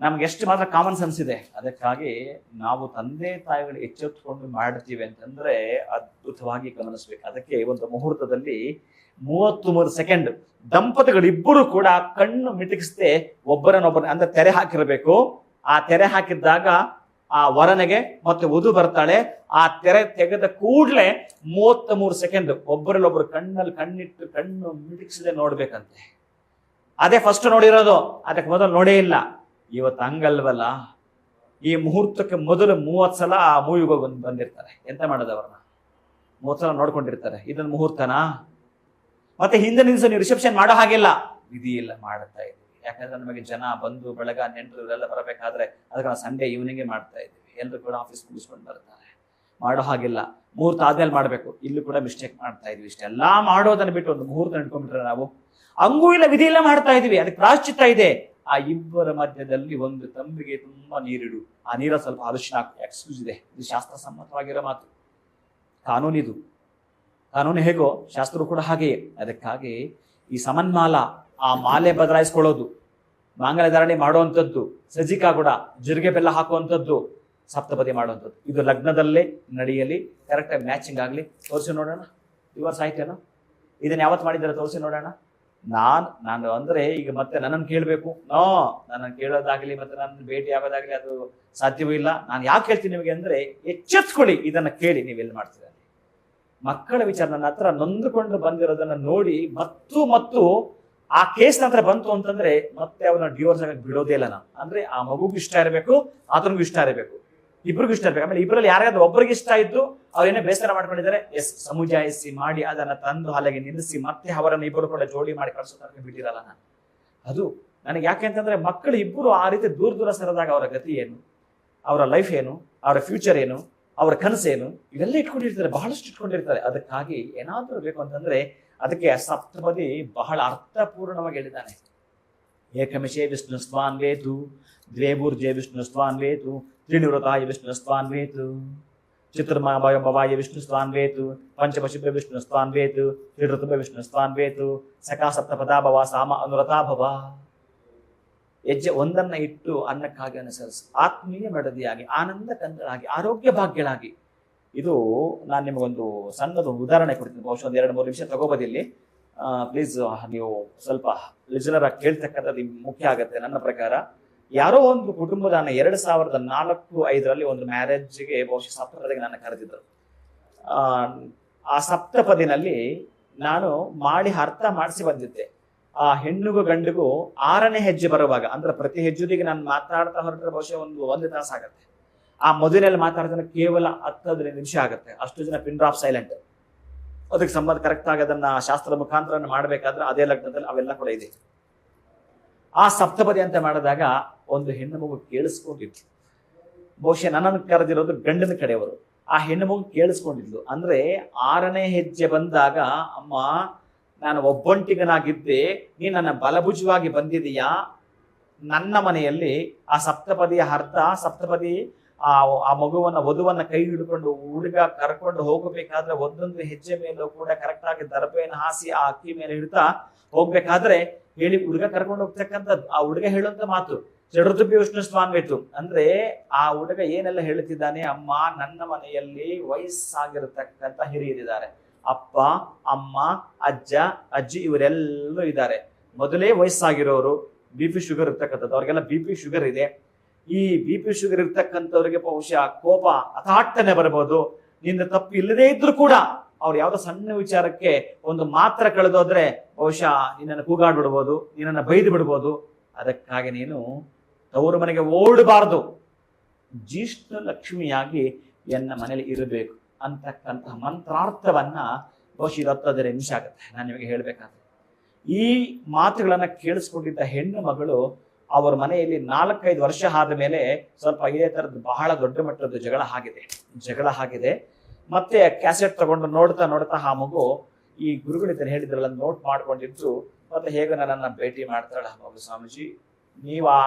ನಮ್ಗೆ ಎಷ್ಟು ಮಾತ್ರ ಕಾಮನ್ ಸೆನ್ಸ್ ಇದೆ. ಅದಕ್ಕಾಗಿ ನಾವು ತಂದೆ ತಾಯಿಗಳು ಎಚ್ಚೆತ್ತುಕೊಂಡು ಮಾಡ್ತೀವಿ ಅಂತಂದ್ರೆ ಅದ್ಭುತವಾಗಿ ಗಮನಿಸ್ಬೇಕು. ಅದಕ್ಕೆ ಒಂದು ಮುಹೂರ್ತದಲ್ಲಿ ಮೂವತ್ತು ಮೂರು ಸೆಕೆಂಡ್ ದಂಪತಿಗಳಿಬ್ಬರು ಕೂಡ ಕಣ್ಣು ಮಿಟುಕಿಸದೆ ಒಬ್ಬರನ್ನೊಬ್ಬರ ಅಂದ್ರೆ ತೆರೆ ಹಾಕಿರಬೇಕು. ಆ ತೆರೆ ಹಾಕಿದ್ದಾಗ ಆ ವರನೆಗೆ ಮತ್ತೆ ವಧು ಬರ್ತಾಳೆ. ಆ ತೆರೆ ತೆಗೆದ ಕೂಡಲೇ ಮೂವತ್ತ ಮೂರು ಸೆಕೆಂಡ್ ಒಬ್ಬರಲ್ಲೊಬ್ಬರು ಕಣ್ಣಲ್ಲಿ ಕಣ್ಣಿಟ್ಟು ಕಣ್ಣು ಮಿಟುಕಿಸದೆ ನೋಡ್ಬೇಕಂತೆ. ಅದೇ ಫಸ್ಟ್ ನೋಡಿರೋದು. ಅದಕ್ಕೆ ಮೊದಲು ನೋಡೇ ಇಲ್ಲ. ಇವತ್ತು ಹಂಗಲ್ವಲ್ಲ? ಈ ಮುಹೂರ್ತಕ್ಕೆ ಮೊದಲು ಮೂವತ್ತು ಸಲ ಆ ಮೂವಿಗೆ ಬಂದ್- ಬಂದಿರ್ತಾರೆ. ಎಂತ ಮಾಡೋದು ಅವ್ರನ್ನ? ಮೂವತ್ ಸಲ ನೋಡ್ಕೊಂಡಿರ್ತಾರೆ. ಇದೊಂದು ಮುಹೂರ್ತನಾ? ಮತ್ತೆ ಹಿಂದೆ ನಿಲ್ಸು ನೀವು ರಿಸೆಪ್ಷನ್ ಮಾಡೋ ಹಾಗಿಲ್ಲ. ವಿಧಿ ಇಲ್ಲ ಮಾಡ್ತಾ ಇದ್ದೀವಿ. ಯಾಕಂದ್ರೆ ನಮಗೆ ಜನ ಬಂದು ಬೆಳಗ ನೆಂಟರು ಇವರೆಲ್ಲ ಬರಬೇಕಾದ್ರೆ ಅದಕ್ಕೆ ನಾವು ಸಂಡೇ ಈವ್ನಿಂಗ್ ಮಾಡ್ತಾ ಇದ್ದೀವಿ. ಎಲ್ಲರೂ ಕೂಡ ಆಫೀಸ್ ಮುಗಿಸ್ಕೊಂಡು ಬರ್ತಾರೆ. ಮಾಡೋ ಹಾಗಿಲ್ಲ. ಮುಹೂರ್ತ ಆದ್ಮೇಲೆ ಮಾಡಬೇಕು. ಇಲ್ಲೂ ಕೂಡ ಮಿಸ್ಟೇಕ್ ಮಾಡ್ತಾ ಇದ್ವಿ ಇಷ್ಟೆಲ್ಲ ಮಾಡೋದನ್ನ ಬಿಟ್ಟು ಒಂದು ಮುಹೂರ್ತ ಇಟ್ಕೊಂಡ್ಬಿಟ್ರೆ ನಾವು ಹಂಗೂ ಇಲ್ಲ, ವಿಧಿ ಇಲ್ಲ ಮಾಡ್ತಾ ಇದೀವಿ ಅದಕ್ಕೆ ಪ್ರಾಶ್ಚಿತ್ತ ಇದೆ. ಆ ಇಬ್ಬರ ಮಧ್ಯದಲ್ಲಿ ಒಂದು ತಂಬಿಗೆ ತುಂಬಾ ನೀರಿಡು. ಆ ನೀರ ಸ್ವಲ್ಪ ಹಾಕು. ಎಕ್ಸ್ಕ್ಯೂಸ್ ಇದೆ. ಇದು ಶಾಸ್ತ್ರ ಸಮ್ಮತವಾಗಿರೋ ಮಾತು. ಕಾನೂನಿದು. ಕಾನೂನು ಹೇಗೋ ಶಾಸ್ತ್ರ ಕೂಡ ಹಾಗೆಯೇ. ಅದಕ್ಕಾಗಿ ಈ ಸಮನ್ಮಾಲ ಆ ಮಾಲೆ ಬದಲಾಯಿಸ್ಕೊಳ್ಳೋದು. ಮಾಂಗಲ್ಯ ಧಾರಣೆ ಮಾಡುವಂಥದ್ದು, ಸಜಿಕಾ ಕೂಡ ಜೀರಿಗೆ ಬೆಲ್ಲ ಹಾಕುವಂಥದ್ದು, ಸಪ್ತಪದಿ ಮಾಡುವಂಥದ್ದು. ಇದು ಲಗ್ನದಲ್ಲೇ ನಡೆಯಲಿ ಕರೆಕ್ಟಾಗಿ ಮ್ಯಾಚಿಂಗ್ ಆಗಲಿ. ತೋರಿಸಿ ನೋಡೋಣ. ಇವರು ಆಯ್ತೇನೋ? ಇದನ್ನ ಯಾವತ್ತು ಮಾಡಿದ್ದಾರೆ? ತೋರಿಸಿ ನೋಡೋಣ. ನಾನ್, ನಾನು ಅಂದ್ರೆ ಈಗ ಮತ್ತೆ ನನ್ನನ್ನು ಕೇಳಬೇಕು. ನೋ, ನನ್ನನ್ನು ಕೇಳೋದಾಗ್ಲಿ ಮತ್ತೆ ನನ್ನ ಭೇಟಿ ಆಗೋದಾಗ್ಲಿ ಅದು ಸಾಧ್ಯವೂ ಇಲ್ಲ. ನಾನು ಯಾಕೆ ಹೇಳ್ತೀನಿ ನಿಮಗೆ ಅಂದ್ರೆ ಎಚ್ಚೆತ್ಕೊಳ್ಳಿ ಇದನ್ನ ಕೇಳಿ ನೀವು ಎಲ್ಲಿ ಮಾಡ್ತೀರ ಮಕ್ಕಳ ವಿಚಾರ ನನ್ನ ಹತ್ರ ನೊಂದುಕೊಂಡು ಬಂದಿರೋದನ್ನ ನೋಡಿ ಮತ್ತು ಮತ್ತು ಆ ಕೇಸ್ ನಂತರ ಬಂತು ಅಂತಂದ್ರೆ ಮತ್ತೆ ಅವನ ಡಿವೋರ್ಸ್ ಆಗಕ್ಕೆ ಬಿಡೋದೇ ಇಲ್ಲ ನಾನು. ಅಂದ್ರೆ ಆ ಮಗುಗೂ ಇಷ್ಟ ಇರಬೇಕು, ಆತನಿಗೂ ಇಷ್ಟ ಇರಬೇಕು. ಇಬ್ರಿಗೂ ಇಷ್ಟ ಇರ್ಬೇಕು ಆಮೇಲೆ ಇಬ್ಬರಲ್ಲಿ ಯಾರಾದ್ರೂ ಒಬ್ಬರಿಗೆ ಇಷ್ಟ ಆಯ್ತು, ಅವರೇನೇ ಬೇಸರ ಮಾಡ್ಕೊಂಡಿದ್ದಾರೆ. ಎಸ್ ಸಮುದಾಯಿಸಿ ಮಾಡಿ, ಅದನ್ನ ತಂದು ಹಲಗೆ ನಿಲ್ಲಿಸಿ ಮತ್ತೆ ಅವರನ್ನು ಇಬ್ಬರು ಕೂಡ ಜೋಡಿ ಮಾಡಿ ಕಳಿಸೋ ಬಿಟ್ಟಿರಲ್ಲ ನಾನು. ಅದು ನನಗೆ ಯಾಕೆ ಅಂತಂದ್ರೆ ಮಕ್ಕಳು ಇಬ್ಬರು ಆ ರೀತಿ ದೂರ ದೂರ ಸರದಾಗ ಅವರ ಗತಿ ಏನು, ಅವರ ಲೈಫ್ ಏನು, ಅವರ ಫ್ಯೂಚರ್ ಏನು, ಅವರ ಕನಸೇನು ಇವೆಲ್ಲ ಇಟ್ಕೊಂಡಿರ್ತಾರೆ, ಬಹಳಷ್ಟು ಇಟ್ಕೊಂಡಿರ್ತಾರೆ. ಅದಕ್ಕಾಗಿ ಏನಾದರೂ ಬೇಕು ಅಂತಂದ್ರೆ ಅದಕ್ಕೆ ಸಪ್ತಪದಿ ಬಹಳ ಅರ್ಥಪೂರ್ಣವಾಗಿ ಹೇಳಿದ್ದಾನೆ. ಏಕಮಿಷೇ ವಿಷ್ಣು ಸ್ವಾನ್ ವೇತು ದ್ವೇಬೂರ್ಜೆ ವಿಷ್ಣು ಸ್ವಾನ್ ವೇತು ಸ್ವಾನ್ವೇತು ವೇತು ಚಿತ್ರಮಾಭಯ ಭವಾಯ ವಿಷ್ಣು ಸ್ವಾನ್ವೇತು ಪಂಚಪಶುಭ ವಿಷ್ಣು ಸಖಾ ಸಪ್ತಪದಾ ಭವ ಸಾಮ ಅನುರತಾ ಭವ ಹೆಜ್ಜೆ ಒಂದನ್ನ ಇಟ್ಟು ಅನ್ನಕ್ಕಾಗಿ ಅನುಸರಿಸಿ. ಆತ್ಮೀಯ ಮಡದಿಯಾಗಿ ಆನಂದ ಕಂದರಾಗಿ ಆರೋಗ್ಯ ಭಾಗ್ಯಳಾಗಿ ಇದು ನಾನು ನಿಮಗೊಂದು ಸಣ್ಣದು ಉದಾಹರಣೆ ಕೊಡ್ತೀನಿ. ಬಹುಶಃ ಒಂದು ಎರಡು ಮೂರು ನಿಮಿಷ ತಗೋಬೋದಿಲ್ಲಿ ಪ್ಲೀಸ್ ನೀವು ಸ್ವಲ್ಪ ಲಿಜನರಾಗಿ ಕೇಳ್ತಕ್ಕಂಥದ್ದು ಮುಖ್ಯ ಆಗುತ್ತೆ ನನ್ನ ಪ್ರಕಾರ. ಯಾರೋ ಒಂದು ಕುಟುಂಬದ ನನ್ನ ಎರಡು ಸಾವಿರದ ನಾಲ್ಕು ಐದರಲ್ಲಿ ಒಂದು ಮ್ಯಾರೇಜ್ಗೆ ಬಹುಶಃ ಸಪ್ತಪದಿಗೆ ನನ್ನ ಕರೆದಿದ್ರು ಆ, ಸಪ್ತಪದಿನಲ್ಲಿ ನಾನು ಮಾಡಿ ಅರ್ಥ ಮಾಡಿಸಿ ಬಂದಿದ್ದೆ. ಆ ಹೆಣ್ಣಿಗೂ ಗಂಡಿಗೂ ಆರನೇ ಹೆಜ್ಜೆ ಬರುವಾಗ ಅಂದ್ರೆ ಪ್ರತಿ ಹೆಜ್ಜೆಗೆ ನಾನು ಮಾತಾಡ್ತಾ ಹೊರಟ್ರೆ ಬಹುಶಃ ಒಂದು ಒಂದು ತಾಸು ಆಗುತ್ತೆ. ಆ ಮೊದಲಲ್ಲಿ ಮಾತಾಡಿದ್ರೆ ಕೇವಲ ಹತ್ತು ಹದಿನೈದು ನಿಮಿಷ ಆಗುತ್ತೆ. ಅಷ್ಟು ಜನ ಪಿನ್ ಡ್ರಾಪ್ ಸೈಲೆಂಟ್. ಅದಕ್ಕೆ ಸಂಬಂಧ ಕರೆಕ್ಟ್ ಆಗಿ ಅದನ್ನ ಶಾಸ್ತ್ರದ ಮುಖಾಂತರ ಮಾಡಬೇಕಾದ್ರೆ ಅದೇ ಲಗ್ನದಲ್ಲಿ ಅವೆಲ್ಲ ಕೂಡ ಇದೆ. ಆ ಸಪ್ತಪದಿ ಅಂತ ಮಾಡಿದಾಗ ಒಂದು ಹೆಣ್ಣು ಮಗು ಕೇಳಿಸ್ಕೊಂಡಿದ್ಲು. ಬಹುಶಃ ನನ್ನನ್ನು ಕರೆದಿರೋದು ಗಂಡನ ಕಡೆಯವರು. ಆ ಹೆಣ್ಣು ಮಗು ಕೇಳಿಸ್ಕೊಂಡಿದ್ಲು. ಅಂದ್ರೆ ಆರನೇ ಹೆಜ್ಜೆ ಬಂದಾಗ, ಅಮ್ಮ, ನಾನು ಒಬ್ಬೊಂಟಿಗನಾಗಿದ್ದೆ. ನೀ ನನ್ನ ಬಲಭುಜವಾಗಿ ಬಂದಿದೀಯಾ? ನನ್ನ ಮನೆಯಲ್ಲಿ ಆ ಸಪ್ತಪದಿಯ ಅರ್ಥ, ಸಪ್ತಪದಿ ಆ ಆ ಮಗುವನ್ನ ವಧುವನ್ನ ಕೈ ಹಿಡ್ಕೊಂಡು ಹುಡುಗ ಕರ್ಕೊಂಡು ಹೋಗಬೇಕಾದ್ರೆ ಒಂದೊಂದು ಹೆಜ್ಜೆ ಮೇಲೂ ಕೂಡ ಕರೆಕ್ಟ್ ಆಗಿ ದರ್ಬೆಯನ್ನು ಹಾಸಿ ಆ ಅಕ್ಕಿ ಮೇಲೆ ಹಿಡ್ತಾ ಹೋಗ್ಬೇಕಾದ್ರೆ ಹೇಳಿ ಹುಡುಗ ಕರ್ಕೊಂಡು ಹೋಗ್ತಕ್ಕಂಥದ್ದು. ಆ ಹುಡುಗ ಹೇಳುವಂತ ಮಾತು. ಚಡುರ್ತುಪಿ ವಿಷ್ಣು ಸ್ವಾನ್ವೇತು ಅಂದ್ರೆ ಆ ಹುಡುಗ ಏನೆಲ್ಲ ಹೇಳುತ್ತಿದ್ದಾನೆ ಅಮ್ಮ, ನನ್ನ ಮನೆಯಲ್ಲಿ ವಯಸ್ಸಾಗಿರತಕ್ಕಂತ ಹಿರಿಯರಿದ್ದಾರೆ. ಅಪ್ಪ, ಅಮ್ಮ, ಅಜ್ಜ, ಅಜ್ಜಿ ಇವರೆಲ್ಲರೂ ಇದ್ದಾರೆ. ಮೊದಲೇ ವಯಸ್ಸಾಗಿರೋರು ಬಿ ಪಿ ಶುಗರ್ ಇರ್ತಕ್ಕಂಥದ್ದು. ಅವ್ರಿಗೆಲ್ಲ ಬಿ ಪಿ ಶುಗರ್ ಇದೆ. ಈ ಬಿ ಪಿ ಶುಗರ್ ಇರ್ತಕ್ಕಂಥವ್ರಿಗೆ ಬಹುಶಃ ಕೋಪ ಅಥಾಟ್ಟನೆ ಬರಬಹುದು ನಿಂದ ತಪ್ಪು ಇಲ್ಲದೇ ಇದ್ರು ಕೂಡ ಅವ್ರು ಯಾವುದೋ ಸಣ್ಣ ವಿಚಾರಕ್ಕೆ ಒಂದು ಮಾತ್ರ ಕಳೆದೋದ್ರೆ ಬಹುಶಃ ನಿನ್ನನ್ನು ಕೂಗಾಡ್ಬಿಡ್ಬೋದು, ನಿನ್ನನ್ನು ಬೈದು ಬಿಡ್ಬೋದು ಅದಕ್ಕಾಗಿ ನೀನು ತವರು ಮನೆಗೆ ಓಡಬಾರದು. ಜಿಷ್ಣು ಲಕ್ಷ್ಮಿಯಾಗಿ ಎನ್ನ ಮನೇಲಿ ಇರಬೇಕು ಅಂತಕ್ಕಂತಹ ಮಂತ್ರಾರ್ಥವನ್ನ ಬಹುಶಃ ಇದು ನಿಮಿಷ ಆಗುತ್ತೆ. ನಾನು ನಿಮಗೆ ಹೇಳಬೇಕಾದ್ರೆ. ಈ ಮಾತುಗಳನ್ನ ಕೇಳಿಸ್ಕೊಂಡಿದ್ದ ಹೆಣ್ಣು ಮಗಳು ಅವರ ಮನೆಯಲ್ಲಿ ನಾಲ್ಕೈದು ವರ್ಷ ಆದ ಮೇಲೆ ಸ್ವಲ್ಪ ಇದೇ ತರದ್ದು ಬಹಳ ದೊಡ್ಡ ಮಟ್ಟದ ಜಗಳ ಆಗಿದೆ. ಜಗಳ ಆಗಿದೆ. ಮತ್ತೆ ಕ್ಯಾಸೆಟ್ ತಗೊಂಡು ನೋಡ್ತಾ ನೋಡ್ತಾ ಆ ಮಗು ಈ ಗುರುಗಳಿದ್ದನ್ನು ಹೇಳಿದ್ರಲ್ಲ ನೋಟ್ ಮಾಡ್ಕೊಂಡಿದ್ದು, ಮತ್ತೆ ಹೇಗೆ ನನ್ನನ್ನ ಭೇಟಿ ಮಾಡ್ತಾಳೆ ಆ ಮಗು ಸ್ವಾಮೀಜಿ. ನೀವು ಆ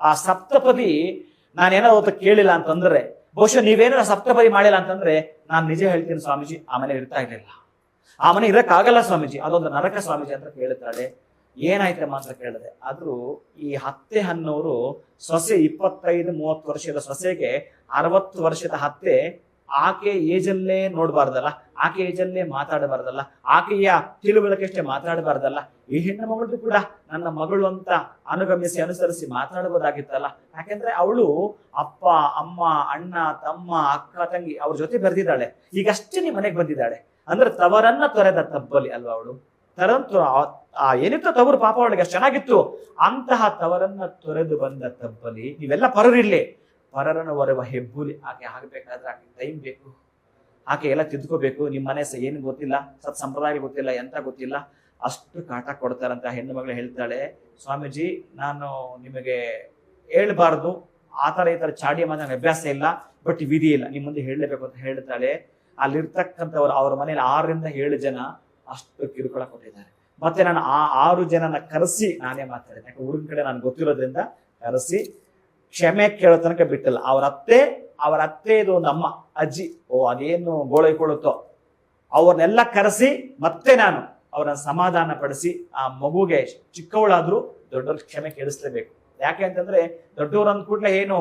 ಆ ಸಪ್ತಪದಿ ನಾನೇನೋ ಅವತ್ತು ಕೇಳಿಲ್ಲ ಅಂತಂದ್ರೆ, ಬಹುಶಃ ನೀವೇನಾರ ಸಪ್ತಪದಿ ಮಾಡಿಲ್ಲ ಅಂತಂದ್ರೆ ನಾನು ನಿಜ ಹೇಳ್ತೀನಿ ಸ್ವಾಮೀಜಿ, ಆ ಮನೆ ಇರ್ತಾ ಇರಲಿಲ್ಲ. ಆ ಮನೆ ಇರಕ್ಕಾಗಲ್ಲ ಸ್ವಾಮೀಜಿ, ಅದೊಂದು ನರಕ ಸ್ವಾಮೀಜಿ ಅಂತ ಕೇಳುತ್ತಾಳೆ ಏನಾಯ್ತಮ್ಮ ಅಂತ ಕೇಳಿದೆ ಆದ್ರೂ ಈ ಹತ್ತೆ ಹನ್ನೋರು ಸೊಸೆ ಇಪ್ಪತ್ತೈದು, ಮೂವತ್ತು ವರ್ಷದ ಸೊಸೆಗೆ ಅರವತ್ತು ವರ್ಷದ ಹತ್ತೆ ಆಕೆ ಏಜಲ್ಲೇ ನೋಡಬಾರ್ದಲ್ಲ, ಆಕೆ ಏಜಲ್ಲೇ ಮಾತಾಡಬಾರ್ದಲ್ಲ, ಆಕೆಯ ತಿಳುವಳಿಕೆಷ್ಟೇ ಮಾತಾಡಬಾರ್ದಲ್ಲ. ಈ ಹೆಣ್ಣು ಮಗಳದ್ದು ಕೂಡ ನನ್ನ ಮಗಳು ಅಂತ ಅನುಗಮಿಸಿ, ಅನುಸರಿಸಿ ಮಾತಾಡಬಹುದಾಗಿತ್ತಲ್ಲ ಯಾಕೆಂದ್ರೆ ಅವಳು ಅಪ್ಪ, ಅಮ್ಮ, ಅಣ್ಣ, ತಮ್ಮ, ಅಕ್ಕ, ತಂಗಿ ಅವ್ರ ಜೊತೆ ಬೆರೆದಿದ್ದಾಳೆ. ಈಗಷ್ಟೇ ನೀ ಮನೆಗೆ ಬಂದಿದ್ದಾಳೆ. ಅಂದ್ರೆ ತವರನ್ನ ತೊರೆದ ತಬ್ಬಲಿ ಅಲ್ವಾ ಅವಳು? ತರಂತು ಆ ಏನಿತ್ತು ತವರು ಪಾಪ ಅವಳಿಗೆ ಅಷ್ಟು ಚೆನ್ನಾಗಿತ್ತು. ಅಂತಹ ತವರನ್ನ ತೊರೆದು ಬಂದ ತಬ್ಬಲಿ, ನೀವೆಲ್ಲ ಪರರಿರ್ಲಿ. ಪರರನ್ನು ಹೊರವ ಹೆಬ್ಬುಲಿ ಆಕೆ ಆಗಬೇಕಾದ್ರೆ ಆಕೆ ಟೈಮ್ ಬೇಕು. ಆಕೆ ಎಲ್ಲ ತಿದ್ಕೋಬೇಕು. ನಿಮ್ಮ ಮನೆ ಏನು ಗೊತ್ತಿಲ್ಲ? ಸತ್ ಸಂಪ್ರದಾಯ ಗೊತ್ತಿಲ್ಲ ಎಂತ ಗೊತ್ತಿಲ್ಲ. ಅಷ್ಟು ಕಾಟ ಕೊಡ್ತಾರಂತ ಹೆಣ್ಣು ಮಗಳು ಹೇಳ್ತಾಳೆ, ಸ್ವಾಮೀಜಿ, ನಾನು ನಿಮಗೆ ಹೇಳ್ಬಾರ್ದು. ಆ ಥರ ಈ ಥರ ಚಾಡಿ ಮನೆ ಅಭ್ಯಾಸ ಇಲ್ಲ, ಬಟ್ ವಿಧಿ ಇಲ್ಲ. ನಿಮ್ಮ ಮುಂದೆ ಹೇಳಲೇಬೇಕು ಅಂತ ಹೇಳ್ತಾಳೆ. ಅಲ್ಲಿರ್ತಕ್ಕಂಥವ್ರು ಅವ್ರ ಮನೇಲಿ ಆರರಿಂದ ಏಳು ಜನ ಅಷ್ಟು ಕಿರುಕುಳ ಕೊಟ್ಟಿದ್ದಾರೆ. ಮತ್ತೆ ನಾನು ಆ ಆರು ಜನನ ಕರೆಸಿ ನಾನೇ ಮಾತಾಡಿದೆ. ಯಾಕೆ ಹುಡುಗನ ಕಡೆ ನಾನು ಗೊತ್ತಿರೋದ್ರಿಂದ ಕರೆಸಿ ಕ್ಷಮೆ ಕೇಳೋ ತನಕ ಬಿಟ್ಟಲ್ಲ. ಅವರ ಅತ್ತೆ ಅವರ ಅತ್ತೆ ಇದು ಅಮ್ಮ ಅಜ್ಜಿ, ಓ, ಅದೇನು ಗೋಳೈಕೊಳ್ಳುತ್ತೋ. ಅವ್ರನ್ನೆಲ್ಲ ಕರೆಸಿ ಮತ್ತೆ ನಾನು ಅವರನ್ನ ಸಮಾಧಾನ ಪಡಿಸಿ ಆ ಮಗುಗೆ ಚಿಕ್ಕವಳಾದ್ರೂ ದೊಡ್ಡವ್ರ ಕ್ಷಮೆ ಕೇಳಿಸ್ಲೇಬೇಕು. ಯಾಕೆ ಅಂತಂದ್ರೆ ದೊಡ್ಡವ್ರು ಅಂದ ಕೂಡಲೇ ಏನು,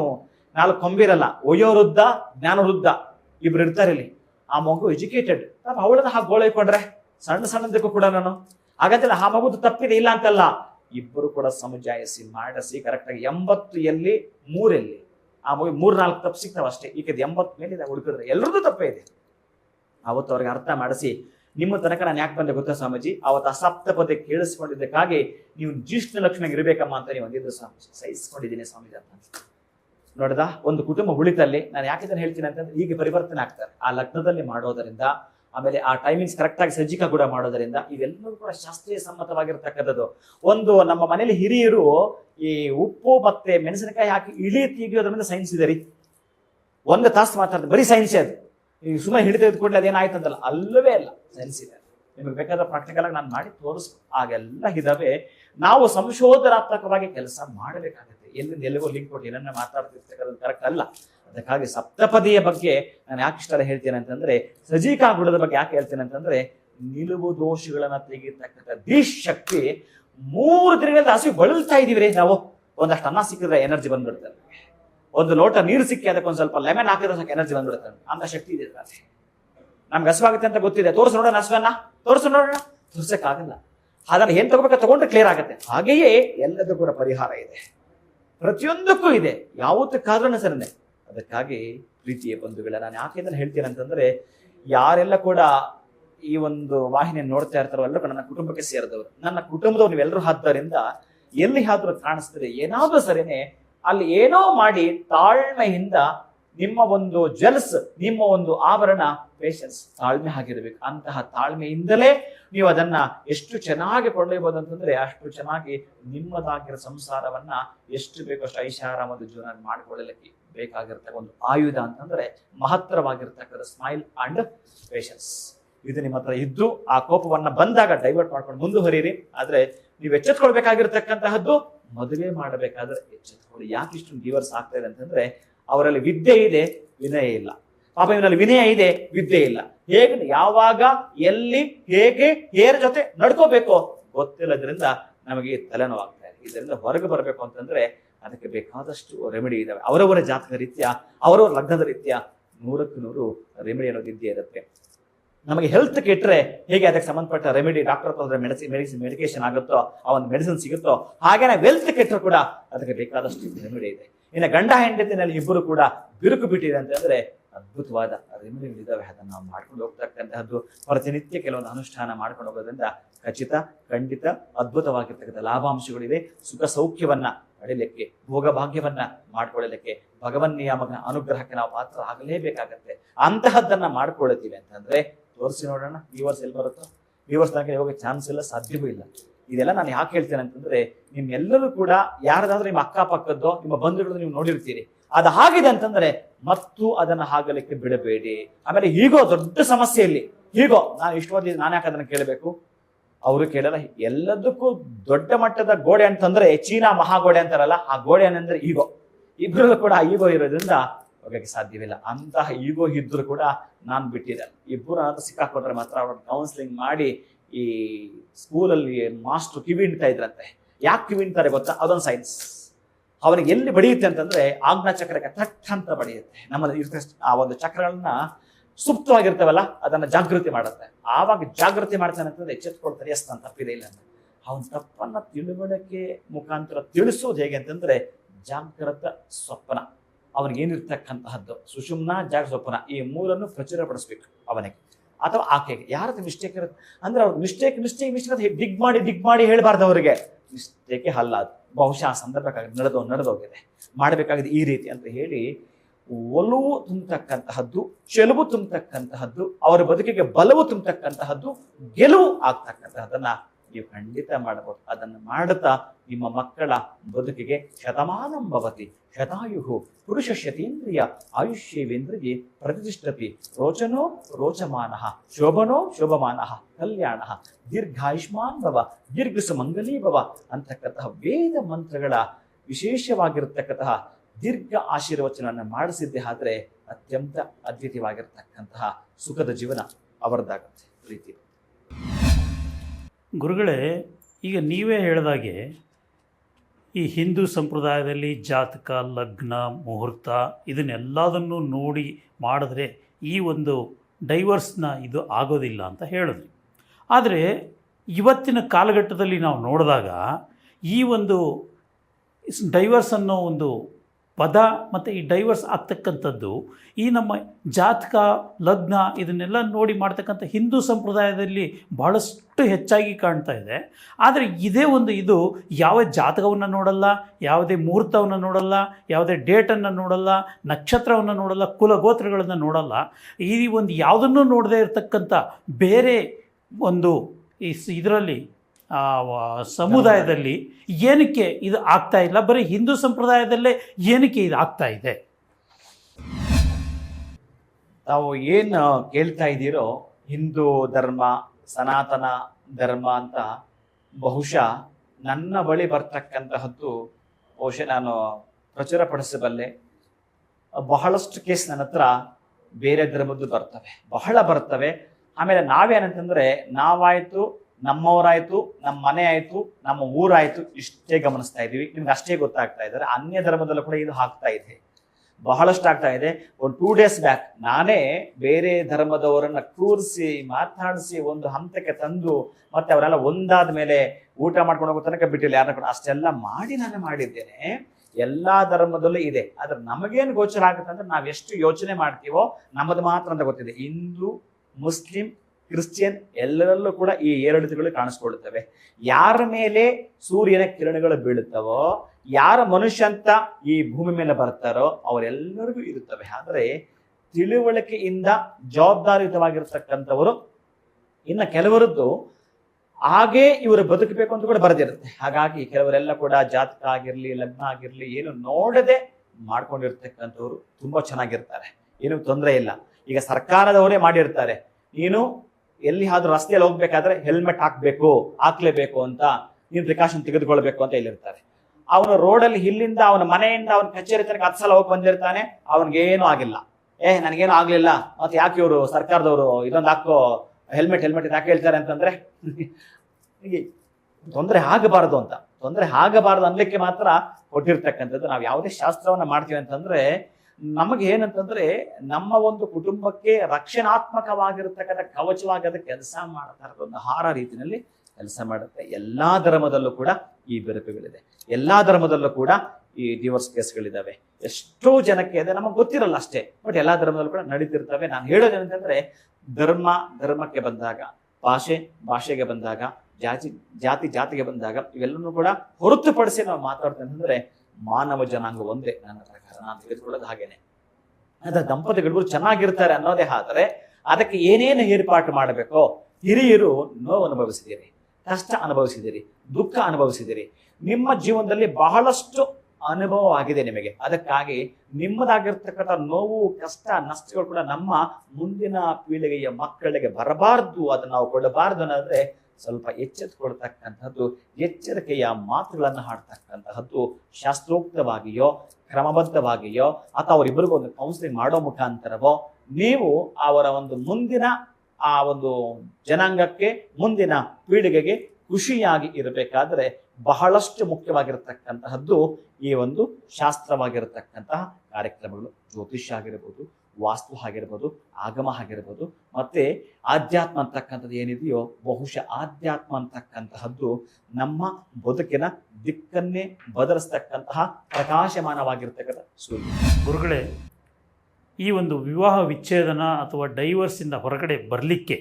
ನಾಲ್ಕು ಕೊಂಬಿರಲ್ಲ ಒಯ್ಯೋ ವೃದ್ಧ ಜ್ಞಾನ ವೃದ್ಧ ಇಬ್ರು ಇರ್ತಾರೆ ಇಲ್ಲಿ. ಆ ಮಗು ಎಜುಕೇಟೆಡ್. ಅವಳನ್ನ ಹಾಗೆ ಗೋಳೈಕೊಂಡ್ರೆ ಸಣ್ಣ ಸಣ್ಣದಕ್ಕೂ ಕೂಡ ನಾನು. ಹಾಗಂತಲ್ಲ, ಆ ಮಗುದು ತಪ್ಪಿದೆ ಇಲ್ಲ ಅಂತಲ್ಲ. ಇಬ್ಬರು ಕೂಡ ಸಮಜಾಯಿಸಿ ಮಾಡಿಸಿ ಕರೆಕ್ಟಾಗಿ ಎಂಬತ್ತು ಎಲ್ಲಿ, ಮೂರೆಲ್ಲಿ. ಆ ಮಗು ಮೂರ್ ನಾಲ್ಕು ತಪ್ಪು ಸಿಗ್ತಾವ ಅಷ್ಟೇ. ಈಗ ಎಂಬತ್ತು ಮೇಲಿದೆ ಹುಡುಕಿದ್ರೆ ಎಲ್ಲರದ್ದು ತಪ್ಪೇ ಇದೆ. ಅವತ್ತು ಅವ್ರಿಗೆ ಅರ್ಥ ಮಾಡಿಸಿ, ನಿಮ್ಮ ತನಕ ನಾನು ಯಾಕೆ ಬಂದೆ ಗೊತ್ತಾ ಸ್ವಾಮೀಜಿ? ಅವತ್ತು ಅಸಪ್ತಪದೆ ಕೇಳಿಸ್ಕೊಂಡಿದ್ದಕ್ಕಾಗಿ ನೀವು ಜಿಷ್ಣು ಲಕ್ಷ್ಮಣ ಇರಬೇಕಮ್ಮ ಅಂತ ನೀವು ಒಂದಿದ್ರು ಸ್ವಾಮೀಜಿ. ಸಹಿಸ್ಕೊಂಡಿದ್ದೀನಿ ಸ್ವಾಮೀಜಿ ಅಂತ. ನೋಡ್ದ, ಒಂದು ಕುಟುಂಬ ಉಳಿತಲ್ಲಿ ನಾನು ಯಾಕೆ ಹೇಳ್ತೀನಿ ಅಂತಂದ್ರೆ ಈಗ ಪರಿವರ್ತನೆ ಆಗ್ತಾರೆ ಆ ಲಗ್ನದಲ್ಲಿ ಮಾಡೋದರಿಂದ ಆಮೇಲೆ ಆ ಟೈಮಿಂಗ್ಸ್ ಕರೆಕ್ಟ್ ಆಗಿ ಸಜ್ಜಿಕ ಕೂಡ ಮಾಡೋದರಿಂದ ಇವೆಲ್ಲವೂ ಕೂಡ ಶಾಸ್ತ್ರೀಯ ಸಮ್ಮತವಾಗಿರ್ತಕ್ಕಂಥದ್ದು. ಒಂದು ನಮ್ಮ ಮನೆಯಲ್ಲಿ ಹಿರಿಯರು ಈ ಉಪ್ಪು ಮತ್ತೆ ಮೆಣಸಿನಕಾಯಿ ಹಾಕಿ ಇಳಿ ತೆಗಿಯೋದ್ರಿಂದ ಸೈನ್ಸ್ ಇದೆ ರೀ. ಒಂದು ತಾಸು ಮಾತಾಡ್ತಾರೆ ಬರೀ ಸೈನ್ಸ್ ಅದು. ಈಗ ಸುಮ್ಮನೆ ಹಿಡಿದು ಕೂಡಲೇ ಅದೇನಾಯ್ತು ಅಂತಲ್ಲ, ಅಲ್ಲವೇ ಅಲ್ಲ ಸೈನ್ಸ್ ಇದೆ. ನಿಮಗೆ ಬೇಕಾದ ಪ್ರಾಕ್ಟಿಕಲ್ ಆಗಿ ನಾನು ಮಾಡಿ ತೋರಿಸ್ ಆಗೆಲ್ಲ ಇದಾವೆ. ನಾವು ಸಂಶೋಧನಾತ್ಮಕವಾಗಿ ಕೆಲಸ ಮಾಡಬೇಕಾಗುತ್ತೆ. ಎಲ್ಲಿಂದ ಎಲ್ಲಿಗೋ ಲಿಂಕ್ ಕೊಟ್ಟು ಏನನ್ನ ಮಾತಾಡ್ತಿರ್ತಕ್ಕಂಥ ಕರೆಕ್ಟ್ ಅಲ್ಲ. ಅದಕ್ಕಾಗಿ ಸಪ್ತಪದಿಯ ಬಗ್ಗೆ ನಾನು ಯಾಕೆ ಇಷ್ಟ ಹೇಳ್ತೇನೆ ಅಂತಂದ್ರೆ, ಸಜೀಕಾ ಬಗ್ಗೆ ಯಾಕೆ ಹೇಳ್ತೇನೆ ಅಂತಂದ್ರೆ, ನಿಲುವು ದೋಷಗಳನ್ನ ತೆಗೆಯತಕ್ಕಂಥ ದೀಶ್ ಶಕ್ತಿ ಮೂರು ದಿನಗಳಿಂದ ಹಸಿ ಬಳಲ್ತಾ ಇದೀವಿ ರೀ ನಾವು. ಒಂದಷ್ಟು ಅನ್ನ ಸಿಕ್ಕಿದ್ರೆ ಎನರ್ಜಿ ಬಂದ್ಬಿಡುತ್ತೆ. ಒಂದು ಲೋಟ ನೀರು ಸಿಕ್ಕಿ ಅದಕ್ಕೊಂದು ಸ್ವಲ್ಪ ಲೆಮನ್ ಹಾಕಿದ್ರೆ ಸಾಕು ಎನರ್ಜಿ ಬಂದ್ಬಿಡುತ್ತೆ. ಅಂತ ಶಕ್ತಿ ಇದೆ. ನಮ್ಗೆ ಹಸುವಾಗುತ್ತೆ ಅಂತ ಗೊತ್ತಿದೆ. ತೋರಿಸಿ ನೋಡೋಣ ಹಸುವನ್ನ. ತೋರಿಸಿ ನೋಡೋಣ. ತೋರ್ಸಕ್ಕಾಗಲ್ಲ ಹಾಗಾದ್ರೆ ಏನ್ ತಗೋಬೇಕು ತಗೊಂಡ್ರೆ ಕ್ಲಿಯರ್ ಆಗುತ್ತೆ. ಹಾಗೆಯೇ ಎಲ್ಲದೂ ಕೂಡ ಪರಿಹಾರ ಇದೆ. ಪ್ರತಿಯೊಂದಕ್ಕೂ ಇದೆ. ಯಾವುದಕ್ಕಾದ್ರೂ ಸರನೆ. ಅದಕ್ಕಾಗಿ ಪ್ರೀತಿಯ ಬಂಧುಗಳ, ನಾನು ಯಾಕೆ ಇದನ್ನ ಹೇಳ್ತೀನಿ ಅಂತಂದ್ರೆ, ಯಾರೆಲ್ಲ ಕೂಡ ಈ ಒಂದು ವಾಹಿನಿಯನ್ನು ನೋಡ್ತಾ ಇರ್ತಾರೋ ಎಲ್ಲರೂ ನನ್ನ ಕುಟುಂಬಕ್ಕೆ ಸೇರಿದವರು. ನನ್ನ ಕುಟುಂಬದವ್ರು ನೀವೆಲ್ಲರೂ ಆದ್ದರಿಂದ ಎಲ್ಲಿ ಆದ್ರೂ ಕಾಣಿಸ್ತದೆ, ಏನಾದ್ರೂ ಸರಿನೇ, ಅಲ್ಲಿ ಏನೋ ಮಾಡಿ ತಾಳ್ಮೆಯಿಂದ ನಿಮ್ಮ ಒಂದು ಜಲ್ಸ್ ನಿಮ್ಮ ಒಂದು ಆಭರಣ ಪೇಷನ್ಸ್ ತಾಳ್ಮೆ ಆಗಿರ್ಬೇಕು. ಅಂತಹ ತಾಳ್ಮೆಯಿಂದಲೇ ನೀವು ಅದನ್ನ ಎಷ್ಟು ಚೆನ್ನಾಗಿ ಕೊಂಡೊಯ್ಬೋದು ಅಂತಂದ್ರೆ, ಅಷ್ಟು ಚೆನ್ನಾಗಿ ನಿಮ್ಮದಾಗಿರೋ ಸಂಸಾರವನ್ನ ಎಷ್ಟು ಬೇಕೋ ಅಷ್ಟು ಐಷಾರಾಮದ ಜೀವನ ಮಾಡಿಕೊಳ್ಳಲಿಕ್ಕೆ. ಬೇಕಾಗಿರ್ತಕ್ಕ ಒಂದು ಆಯುಧ ಅಂತಂದ್ರೆ ಮಹತ್ತರವಾಗಿರ್ತಕ್ಕಂಥ ಸ್ಮೈಲ್ ಅಂಡ್ ಪೇಷನ್ಸ್ ಇದು ನಿಮ್ಮ ಹತ್ರ ಇದ್ದು ಆ ಕೋಪವನ್ನ ಬಂದಾಗ ಡೈವರ್ಟ್ ಮಾಡ್ಕೊಂಡು ಮುಂದುವರಿಯಿರಿ ಆದ್ರೆ ನೀವು ಎಚ್ಚೆತ್ಕೊಳ್ಬೇಕಾಗಿರ್ತಕ್ಕಂತಹದ್ದು ಮದುವೆ ಮಾಡಬೇಕಾದ್ರೆ ಎಚ್ಚೆತ್ಕೊಳ್ಳಿ. ಯಾಕೆ ಇಷ್ಟು ಡಿವರ್ಸ್ ಆಗ್ತಾ ಇದೆ ಅಂತಂದ್ರೆ ಅವರಲ್ಲಿ ವಿದ್ಯೆ ಇದೆ, ವಿನಯ ಇಲ್ಲ. ಪಾಪ ಇವನಲ್ಲಿ ವಿನಯ ಇದೆ, ವಿದ್ಯೆ ಇಲ್ಲ. ಹೇಗೆ, ಯಾವಾಗ, ಎಲ್ಲಿ, ಹೇಗೆ, ಹೇರ ಜೊತೆ ನಡ್ಕೋಬೇಕು ಗೊತ್ತಿಲ್ಲದ್ರಿಂದ ನಮಗೆ ತಲೆನೋವಾಗ್ತಾ ಇದೆ. ಇದರಿಂದ ಹೊರಗೆ ಬರಬೇಕು ಅಂತಂದ್ರೆ ಅದಕ್ಕೆ ಬೇಕಾದಷ್ಟು ರೆಮಿಡಿ ಇದಾವೆ. ಅವರವರ ಜಾತಕ ರೀತಿಯ, ಅವರವರ ಲಗ್ನದ ರೀತಿಯ ನೂರಕ್ಕೆ ನೂರು ರೆಮಿಡಿ ಅನ್ನೋದು ಇದ್ದೇ ಇರುತ್ತೆ. ನಮಗೆ ಹೆಲ್ತ್ ಕೆಟ್ಟರೆ ಹೇಗೆ ಅದಕ್ಕೆ ಸಂಬಂಧಪಟ್ಟ ರೆಮಿಡಿ ಡಾಕ್ಟರ್ ಹತ್ರ ಮೆಡಿಸಿನ್ ಮೆಡಿಸಿನ್ ಮೆಡಿಕೇಶನ್ ಆಗುತ್ತೋ, ಆ ಒಂದು ಮೆಡಿಸಿನ್ ಸಿಗುತ್ತೋ, ಹಾಗೇನೆ ವೆಲ್ತ್ ಕೆಟ್ಟರು ಕೂಡ ಅದಕ್ಕೆ ಬೇಕಾದಷ್ಟು ರೆಮಿಡಿ ಇದೆ. ಇನ್ನು ಗಂಡ ಹೆಂಡತಿನಲ್ಲಿ ಇಬ್ಬರು ಕೂಡ ಬಿರುಕು ಬಿಟ್ಟಿದೆ ಅಂತಂದ್ರೆ ಅದ್ಭುತವಾದ ರೆಮಿಡಿಗಳಿದ್ದಾವೆ ಅದನ್ನು ನಾವು ಮಾಡ್ಕೊಂಡು ಹೋಗ್ತಕ್ಕಂತಹದ್ದು ಪ್ರತಿನಿತ್ಯ ಕೆಲವೊಂದು ಅನುಷ್ಠಾನ ಮಾಡ್ಕೊಂಡು ಹೋಗೋದ್ರಿಂದ ಖಚಿತ, ಖಂಡಿತ, ಅದ್ಭುತವಾಗಿರ್ತಕ್ಕಂಥ ಲಾಭಾಂಶಗಳಿದೆ ಸುಖ ಸೌಖ್ಯವನ್ನ ಪಡೆಯಲಿಕ್ಕೆ ಭೋಗಭಾಗ್ಯವನ್ನ ಮಾಡ್ಕೊಳ್ಳಲಿಕ್ಕೆ, ಭಗವನ್ ನಿಯಾಮಕನ ಅನುಗ್ರಹಕ್ಕೆ ನಾವು ಪಾತ್ರ ಆಗಲೇಬೇಕಾಗತ್ತೆ. ಅಂತಹದ್ದನ್ನ ಮಾಡ್ಕೊಳ್ತೀವಿ ಅಂತಂದ್ರೆ, ತೋರಿಸಿ ನೋಡೋಣ ವ್ಯೂವರ್ಸ್ ಎಲ್ಲಿ ಬರುತ್ತೋ? ವ್ಯೂವರ್ಸ್ ನನಗೆ ಹೋಗೋ ಚಾನ್ಸ್ ಇಲ್ಲ ಸಾಧ್ಯವೂ ಇಲ್ಲ. ಇದೆಲ್ಲ ನಾನು ಯಾಕೆ ಹೇಳ್ತೇನೆ ಅಂತಂದ್ರೆ, ನಿಮ್ಮೆಲ್ಲರೂ ಕೂಡ ಯಾರದಾದ್ರೂ ನಿಮ್ಮ ಅಕ್ಕಪಕ್ಕದ್ದು, ನಿಮ್ಮ ಬಂಧುಗಳು ನೀವು ನೋಡಿರ್ತೀರಿ. ಅದು ಆಗಿದೆ ಅಂತಂದ್ರೆ, ಮತ್ತು ಅದನ್ನ ಆಗಲಿಕ್ಕೆ ಬಿಡಬೇಡಿ. ಆಮೇಲೆ ಹೀಗೋ ದೊಡ್ಡ ಸಮಸ್ಯೆಯಲ್ಲಿ ಹೀಗೋ, ನಾನು ಇಷ್ಟು ಓದಿ ನಾನು ಯಾಕೆ ಅದನ್ನ ಕೇಳಬೇಕು? ಅವರು ಕೇಳಲ್ಲ ಎಲ್ಲದಕ್ಕೂ ದೊಡ್ಡ ಮಟ್ಟದ ಗೋಡೆ ಅಂತಂದ್ರೆ ಚೀನಾ ಮಹಾಗೋಡೆ ಅಂತಾರಲ್ಲ, ಆ ಗೋಡೆ ಏನಂದ್ರೆ ಈಗೋ. ಇಬ್ಬರಲ್ಲೂ ಕೂಡ ಈಗೋ ಇರೋದ್ರಿಂದ ಹೋಗಕ್ಕೆ ಸಾಧ್ಯವಿಲ್ಲ. ಅಂತಹ ಈಗೋ ಇದ್ರು ಕೂಡ ನಾನು ಬಿಟ್ಟಿದ್ದೆ. ಇಬ್ಬರು ಏನಾದ್ರು ಸಿಕ್ಕಾಕೊಂಡ್ರೆ ಮಾತ್ರ ಅವ್ರ ಕೌನ್ಸಿಲಿಂಗ್ ಮಾಡಿ ಈ ಸ್ಕೂಲಲ್ಲಿ ಮಾಸ್ಟ್ರು ಕಿವಿ ಇಡ್ತಾ ಇದ್ರಂತೆ. ಯಾಕೆ ಕಿವಿ ಇಡ್ತಾರೆ ಗೊತ್ತಾ? ಅದೊಂದು ಸೈನ್ಸ್ ಅವನಿಗೆ ಎಲ್ಲಿ ಬಡಿಯುತ್ತೆ ಅಂತಂದ್ರೆ ಆಜ್ಞಾ ಚಕ್ರಕ್ಕೆ ಥಟ್ ಅಂತ ಬಡಿಯುತ್ತೆ. ನಮ್ಮಲ್ಲಿ ಇರ್ತಷ್ಟು ಆ ಒಂದು ಚಕ್ರಗಳನ್ನ ಸುಪ್ತವಾಗಿರ್ತವಲ್ಲ, ಅದನ್ನ ಜಾಗೃತಿ ಮಾಡುತ್ತೆ. ಆವಾಗ ಜಾಗೃತಿ ಮಾಡ್ತಾನೆ ಅಂತಂದ್ರೆ ಎಚ್ಚೆತ್ಕೊಳ್ತಾರೆ ಎಸ್ ತಪ್ಪಿದೆ ಇಲ್ಲ ಅಂತ. ಅವನ ತಪ್ಪನ್ನ ತಿಳುವಳಿಕೆ ಮುಖಾಂತರ ತಿಳಿಸೋದು ಹೇಗೆ ಅಂತಂದ್ರೆ ಜಾಗೃತ ಸ್ವಪ್ನ. ಅವನಿಗೆ ಏನಿರ್ತಕ್ಕಂತಹದ್ದು? ಸುಷುಮ್ನ ಜಾಗ ಸ್ವಪ್ನ. ಈ ಮೂರನ್ನು ಪ್ರಚುರಪಡಿಸ್ಬೇಕು ಅವನಿಗೆ. ಅಥವಾ ಆಕೆಗೆ. ಯಾರದ್ದು ಮಿಸ್ಟೇಕ್ ಇರುತ್ತೆ? ಅಂದ್ರೆ ಅವ್ರ ಮಿಸ್ಟೇಕ್ ಮಿಸ್ಟೇಕ್ ಮಿಸ್ಟೇಕ್ ಡಿಗ್ ಮಾಡಿ ಡಿಗ್ ಮಾಡಿ ಹೇಳ್ಬಾರ್ದು ಅವರಿಗೆ. ಮಿಸ್ಟೇಕೆ ಅಲ್ಲ ಅದು. ಬಹುಶಃ ಆ ಸಂದರ್ಭಕ್ಕಾಗಿ ನಡೆದು, ನಡೆದೋಗಿದೆ. ಮಾಡಬೇಕಾಗಿದೆ ಈ ರೀತಿ ಅಂತ ಹೇಳಿ ಒಲವು ತುಂಬತಕ್ಕಂತಹದ್ದು, ಚೆಲುವು ತುಂಬತಕ್ಕಂತಹದ್ದು, ಅವರ ಬದುಕಿಗೆ ಬಲವು ತುಂಬತಕ್ಕಂತಹದ್ದು, ಗೆಲುವು ಆಗ್ತಕ್ಕಂತಹದನ್ನ ನೀವು ಖಂಡಿತ ಮಾಡಬಹುದು. ಅದನ್ನು ಮಾಡುತ್ತಾ ನಿಮ್ಮ ಮಕ್ಕಳ ಬದುಕಿಗೆ ಶತಮಾನಂ ಭವತಿ ಶತಾಯು ಪುರುಷ ಶತೀಂದ್ರಿಯ ಆಯುಷ್ಯವೇಂದ್ರಿಯೇ ಪ್ರತಿಷ್ಠತಿ. ರೋಚನೋ ರೋಚಮಾನ, ಶೋಭನೋ ಶೋಭಮಾನ, ಕಲ್ಯಾಣ ದೀರ್ಘಾಯುಷ್ಮಾನ್ ಭವ ದೀರ್ಘ ಸುಮಂಗಲೀ ಭವ ಅಂತಕ್ಕಂತಹ ವೇದ ಮಂತ್ರಗಳ ವಿಶೇಷವಾಗಿರತಕ್ಕಂತಹ ದೀರ್ಘ ಆಶೀರ್ವಚನವನ್ನು ಮಾಡಿಸಿದ್ದೆ ಆದರೆ ಅತ್ಯಂತ ಅದ್ವಿತೀಯವಾಗಿರ್ತಕ್ಕಂತಹ ಸುಖದ ಜೀವನ ಅವರದ್ದಾಗುತ್ತೆ ಪ್ರೀತಿ ಗುರುಗಳೇ, ಈಗ ನೀವೇ ಹೇಳಿದಾಗೆ ಈ ಹಿಂದೂ ಸಂಪ್ರದಾಯದಲ್ಲಿ ಜಾತಕ, ಲಗ್ನ, ಮುಹೂರ್ತ ಇದನ್ನೆಲ್ಲದನ್ನು ನೋಡಿ ಮಾಡಿದ್ರೆ ಈ ಒಂದು ಡೈವರ್ಸ್ನ ಇದು ಆಗೋದಿಲ್ಲ ಅಂತ ಹೇಳಿದ್ವಿ ಆದರೆ ಇವತ್ತಿನ ಕಾಲಘಟ್ಟದಲ್ಲಿ ನಾವು ನೋಡಿದಾಗ ಈ ಒಂದು ಡೈವರ್ಸ್ ಅನ್ನೋ ಒಂದು ಪದ ಮತ್ತು ಈ ಡೈವರ್ಸ್ ಆಗ್ತಕ್ಕಂಥದ್ದು, ಈ ನಮ್ಮ ಜಾತಕ, ಲಗ್ನ ಇದನ್ನೆಲ್ಲ ನೋಡಿ ಮಾಡ್ತಕ್ಕಂಥ ಹಿಂದೂ ಸಂಪ್ರದಾಯದಲ್ಲಿ ಬಹಳಷ್ಟು ಹೆಚ್ಚಾಗಿ ಕಾಣ್ತಾ ಇದೆ. ಆದರೆ ಇದೇ ಒಂದು ಇದು ಯಾವ ಜಾತಕವನ್ನು ನೋಡಲ್ಲ, ಯಾವುದೇ ಮುಹೂರ್ತವನ್ನು ನೋಡಲ್ಲ, ಯಾವುದೇ ಡೇಟನ್ನು ನೋಡಲ್ಲ, ನಕ್ಷತ್ರವನ್ನು ನೋಡಲ್ಲ, ಕುಲಗೋತ್ರಗಳನ್ನು ನೋಡಲ್ಲ. ಈ ಒಂದು ಯಾವುದನ್ನು ನೋಡದೇ ಇರತಕ್ಕಂಥ ಬೇರೆ ಒಂದು ಈ ಇದರಲ್ಲಿ ಸಮುದಾಯದಲ್ಲಿ ಏನಕ್ಕೆ ಇದು ಆಗ್ತಾ ಇಲ್ಲ? ಬರೀ ಹಿಂದೂ ಸಂಪ್ರದಾಯದಲ್ಲೇ ಏನಕ್ಕೆ ಇದು ಆಗ್ತಾ ಇದೆ? ತಾವು ಏನು ಕೇಳ್ತಾ ಇದ್ದೀರೋ ಹಿಂದೂ ಧರ್ಮ ಸನಾತನ ಧರ್ಮ ಅಂತ ಬಹುಶಃ ನನ್ನ ಬಳಿ ಬರ್ತಕ್ಕಂತಹದ್ದು ಬಹುಶಃ ನಾನು ಪ್ರಚುರಪಡಿಸಬಲ್ಲೆ. ಬಹಳಷ್ಟು ಕೇಸ್ ನನ್ನ ಹತ್ರ ಬೇರೆ ಧರ್ಮದ್ದು ಬರ್ತವೆ. ಬಹಳ ಬರ್ತವೆ. ಆಮೇಲೆ ನಾವೇನಂತಂದರೆ ನಾವಾಯ್ತು ನಮ್ಮವರಾಯ್ತು ನಮ್ಮ ಮನೆ ಆಯ್ತು, ನಮ್ಮ ಊರಾಯ್ತು ಇಷ್ಟೇ ಗಮನಿಸ್ತಾ ಇದೀವಿ ನಿಮ್ಗೆ ಅಷ್ಟೇ ಗೊತ್ತಾಗ್ತಾ ಇದ್ದಾರೆ. ಅನ್ಯ ಧರ್ಮದಲ್ಲೂ ಕೂಡ ಇದು ಆಗ್ತಾ ಇದೆ. ಬಹಳಷ್ಟು ಆಗ್ತಾ ಇದೆ. ಒಂದು ಟೂ ಡೇಸ್ ಬ್ಯಾಕ್ ನಾನೇ ಬೇರೆ ಧರ್ಮದವರನ್ನ ಕೂರಿಸಿ ಮಾತನಾಡಿಸಿ ಒಂದು ಹಂತಕ್ಕೆ ತಂದು, ಮತ್ತೆ ಅವರೆಲ್ಲ ಒಂದಾದ ಮೇಲೆ ಊಟ ಮಾಡ್ಕೊಂಡು ಹೋಗೋ ತನಕ ಬಿಟ್ಟಿಲ್ಲ. ಯಾರನ್ನ ಕೂಡ ಅಷ್ಟೆಲ್ಲ ಮಾಡಿ ನಾನು ಮಾಡಿದ್ದೇನೆ. ಎಲ್ಲಾ ಧರ್ಮದಲ್ಲೂ ಇದೆ. ಆದ್ರೆ ನಮಗೇನು ಗೋಚರ ಆಗುತ್ತೆ ಅಂದ್ರೆ ನಾವೆಷ್ಟು ಯೋಚನೆ ಮಾಡ್ತೀವೋ ನಮ್ಮದು ಮಾತ್ರ ಅಂತ ಗೊತ್ತಿದೆ. ಹಿಂದೂ, ಮುಸ್ಲಿಂ ಕ್ರಿಶ್ಚಿಯನ್ ಎಲ್ಲರಲ್ಲೂ ಕೂಡ ಈ ಏರಿಳಿತಗಳು ಕಾಣಿಸ್ಕೊಳ್ಳುತ್ತವೆ ಯಾರ ಮೇಲೆ ಸೂರ್ಯನ ಕಿರಣಗಳು ಬೀಳುತ್ತವೋ, ಯಾರ ಮನುಷ್ಯ ಅಂತ ಈ ಭೂಮಿ ಮೇಲೆ ಬರ್ತಾರೋ ಅವರೆಲ್ಲರಿಗೂ ಇರುತ್ತವೆ. ಆದರೆ ತಿಳುವಳಿಕೆಯಿಂದ ಜವಾಬ್ದಾರಿಯುತವಾಗಿರ್ತಕ್ಕಂಥವರು ಇನ್ನು ಕೆಲವರದ್ದು ಹಾಗೇ ಇವರು ಬದುಕಬೇಕು ಅಂತ ಕೂಡ ಬರೆದಿರುತ್ತೆ. ಹಾಗಾಗಿ ಕೆಲವರೆಲ್ಲ ಕೂಡ ಜಾತಕ ಆಗಿರಲಿ, ಲಗ್ನ ಆಗಿರಲಿ, ಏನು ನೋಡದೆ ಮಾಡ್ಕೊಂಡಿರ್ತಕ್ಕಂಥವ್ರು ತುಂಬಾ ಚೆನ್ನಾಗಿರ್ತಾರೆ. ಏನು ತೊಂದರೆ ಇಲ್ಲ. ಈಗ ಸರ್ಕಾರದವರೇ ಮಾಡಿರ್ತಾರೆ. ನೀನು ಎಲ್ಲಿ ಆದ್ರೂ ರಸ್ತೆಯಲ್ಲಿ ಹೋಗ್ಬೇಕಾದ್ರೆ ಹೆಲ್ಮೆಟ್ ಹಾಕ್ಬೇಕು, ಹಾಕ್ಲೇಬೇಕು ಅಂತ ನೀನು ಪ್ರಿಕಾಷನ್ ತೆಗೆದುಕೊಳ್ಬೇಕು ಅಂತ ಹೇಳಿರ್ತಾರೆ. ಅವನು ರೋಡಲ್ಲಿ ಇಲ್ಲಿಂದ ಅವನ ಮನೆಯಿಂದ ಅವನ ಕಚೇರಿ ತನಕ ಹತ್ತು ಸಲ ಹೋಗಿ ಬಂದಿರ್ತಾನೆ, ಅವನಿಗೇನು ಆಗಿಲ್ಲ. ಏ, ನನಗೇನು ಆಗ್ಲಿಲ್ಲ, ಮತ್ತೆ ಯಾಕೆ ಇವರು ಸರ್ಕಾರದವರು ಇದೊಂದು ಹಾಕೋ ಹೆಲ್ಮೆಟ್ ಹೆಲ್ಮೆಟ್ ಯಾಕೆ ಹೇಳ್ತಾರೆ ಅಂತಂದ್ರೆ ತೊಂದರೆ ಆಗಬಾರದು ಅಂತ. ತೊಂದರೆ ಆಗಬಾರದು ಅನ್ಲಿಕ್ಕೆ ಮಾತ್ರ ಕೊಟ್ಟಿರ್ತಕ್ಕಂಥದ್ದು. ನಾವು ಯಾವುದೇ ಶಾಸ್ತ್ರವನ್ನ ಮಾಡ್ತೀವಿ ಅಂತಂದ್ರೆ ನಮಗೆ ಏನಂತಂದ್ರೆ ನಮ್ಮ ಒಂದು ಕುಟುಂಬಕ್ಕೆ ರಕ್ಷಣಾತ್ಮಕವಾಗಿರ್ತಕ್ಕಂಥ ಕವಚವಾಗದ ಕೆಲಸ ಮಾಡ್ತಾ ಇರೋದು ಒಂದು ಹಾರ ರೀತಿಯಲ್ಲಿ ಕೆಲಸ ಮಾಡುತ್ತೆ. ಎಲ್ಲಾ ಧರ್ಮದಲ್ಲೂ ಕೂಡ ಈ ಬೆರಕುಗಳಿದೆ. ಎಲ್ಲಾ ಧರ್ಮದಲ್ಲೂ ಕೂಡ ಈ ಡಿವೋರ್ಸ್ ಕೇಸ್ಗಳಿದ್ದಾವೆ. ಎಷ್ಟೋ ಜನಕ್ಕೆ ಇದೆ ನಮಗೆ ಗೊತ್ತಿರಲ್ಲ ಅಷ್ಟೇ ಬಟ್ ಎಲ್ಲಾ ಧರ್ಮದಲ್ಲೂ ಕೂಡ ನಡೀತಿರ್ತವೆ. ನಾನು ಹೇಳೋದೇನಂತಂದ್ರೆ ಧರ್ಮ, ಧರ್ಮಕ್ಕೆ ಬಂದಾಗ, ಭಾಷೆ, ಭಾಷೆಗೆ ಬಂದಾಗ, ಜಾತಿ ಜಾತಿ, ಜಾತಿಗೆ ಬಂದಾಗ ಇವೆಲ್ಲನೂ ಕೂಡ ಹೊರತುಪಡಿಸಿ ನಾವು ಮಾತಾಡ್ತೇವೆ ಅಂತಂದ್ರೆ ಮಾನವ ಜನಾಂಗ ಒಂದೇ ನನ್ನ ಪ್ರಕಾರ. ನಾನು ತೆಗೆದುಕೊಳ್ಳೋದು ಹಾಗೇನೆ. ಅದ ದಂಪತಿಗಳು ಚೆನ್ನಾಗಿರ್ತಾರೆ ಅನ್ನೋದೇ ಆದರೆ ಅದಕ್ಕೆ ಏನೇನು ಏರ್ಪಾಟು ಮಾಡಬೇಕೋ, ಹಿರಿಯರು ನೋವು ಅನುಭವಿಸಿದ್ದೀರಿ, ಕಷ್ಟ ಅನುಭವಿಸಿದ್ದೀರಿ, ದುಃಖ ಅನುಭವಿಸಿದ್ದೀರಿ. ನಿಮ್ಮ ಜೀವನದಲ್ಲಿ ಬಹಳಷ್ಟು ಅನುಭವ ಆಗಿದೆ ನಿಮಗೆ. ಅದಕ್ಕಾಗಿ ನಿಮ್ಮದಾಗಿರ್ತಕ್ಕಂಥ ನೋವು, ಕಷ್ಟ, ನಷ್ಟಗಳು ಕೂಡ ನಮ್ಮ ಮುಂದಿನ ಪೀಳಿಗೆಯ ಮಕ್ಕಳಿಗೆ ಬರಬಾರ್ದು. ಅದನ್ನು ನಾವು ಕೊಡಬಾರ್ದು ಅನ್ನೋದ್ರೆ ಸ್ವಲ್ಪ ಎಚ್ಚೆತ್ತುಕೊಳ್ತಕ್ಕಂಥದ್ದು, ಎಚ್ಚರಿಕೆಯ ಮಾತುಗಳನ್ನು ಹಾಡ್ತಕ್ಕಂತಹದ್ದು ಶಾಸ್ತ್ರೋಕ್ತವಾಗಿಯೋ, ಕ್ರಮಬದ್ಧವಾಗಿಯೋ, ಅಥವಾ ಅವರಿಬ್ಬರಿಗೂ ಒಂದು ಕೌನ್ಸಿಲಿಂಗ್ ಮಾಡೋ ಮುಖಾಂತರವೋ, ನೀವು ಅವರ ಒಂದು ಮುಂದಿನ, ಆ ಒಂದು ಜನಾಂಗಕ್ಕೆ, ಮುಂದಿನ ಪೀಳಿಗೆಗೆ ಖುಷಿಯಾಗಿ ಇರಬೇಕಾದ್ರೆ ಬಹಳಷ್ಟು ಮುಖ್ಯವಾಗಿರತಕ್ಕಂತಹದ್ದು ಈ ಒಂದು ಶಾಸ್ತ್ರವಾಗಿರತಕ್ಕಂತಹ ಕಾರ್ಯಕ್ರಮಗಳು ಜ್ಯೋತಿಷ್ಯ ಆಗಿರ್ಬೋದು ವಾಸ್ತು ಆಗಿರ್ಬೋದು ಆಗಮ ಆಗಿರ್ಬೋದು ಮತ್ತೆ ಆಧ್ಯಾತ್ಮ ಅಂತಕ್ಕಂಥದ್ದು ಏನಿದೆಯೋ ಬಹುಶಃ ಆಧ್ಯಾತ್ಮ ಅಂತಕ್ಕಂತಹದ್ದು ನಮ್ಮ ಬದುಕಿನ ದಿಕ್ಕನ್ನೇ ಬದಲಿಸ್ತಕ್ಕಂತಹ ಪ್ರಕಾಶಮಾನವಾಗಿರ್ತಕ್ಕಂಥ ಸೂರ್ಯ. ಗುರುಗಳೇ ಈ ಒಂದು ವಿವಾಹ ವಿಚ್ಛೇದನ ಅಥವಾ ಡೈವರ್ಸಿಂದ ಹೊರಗಡೆ ಬರಲಿಕ್ಕೆ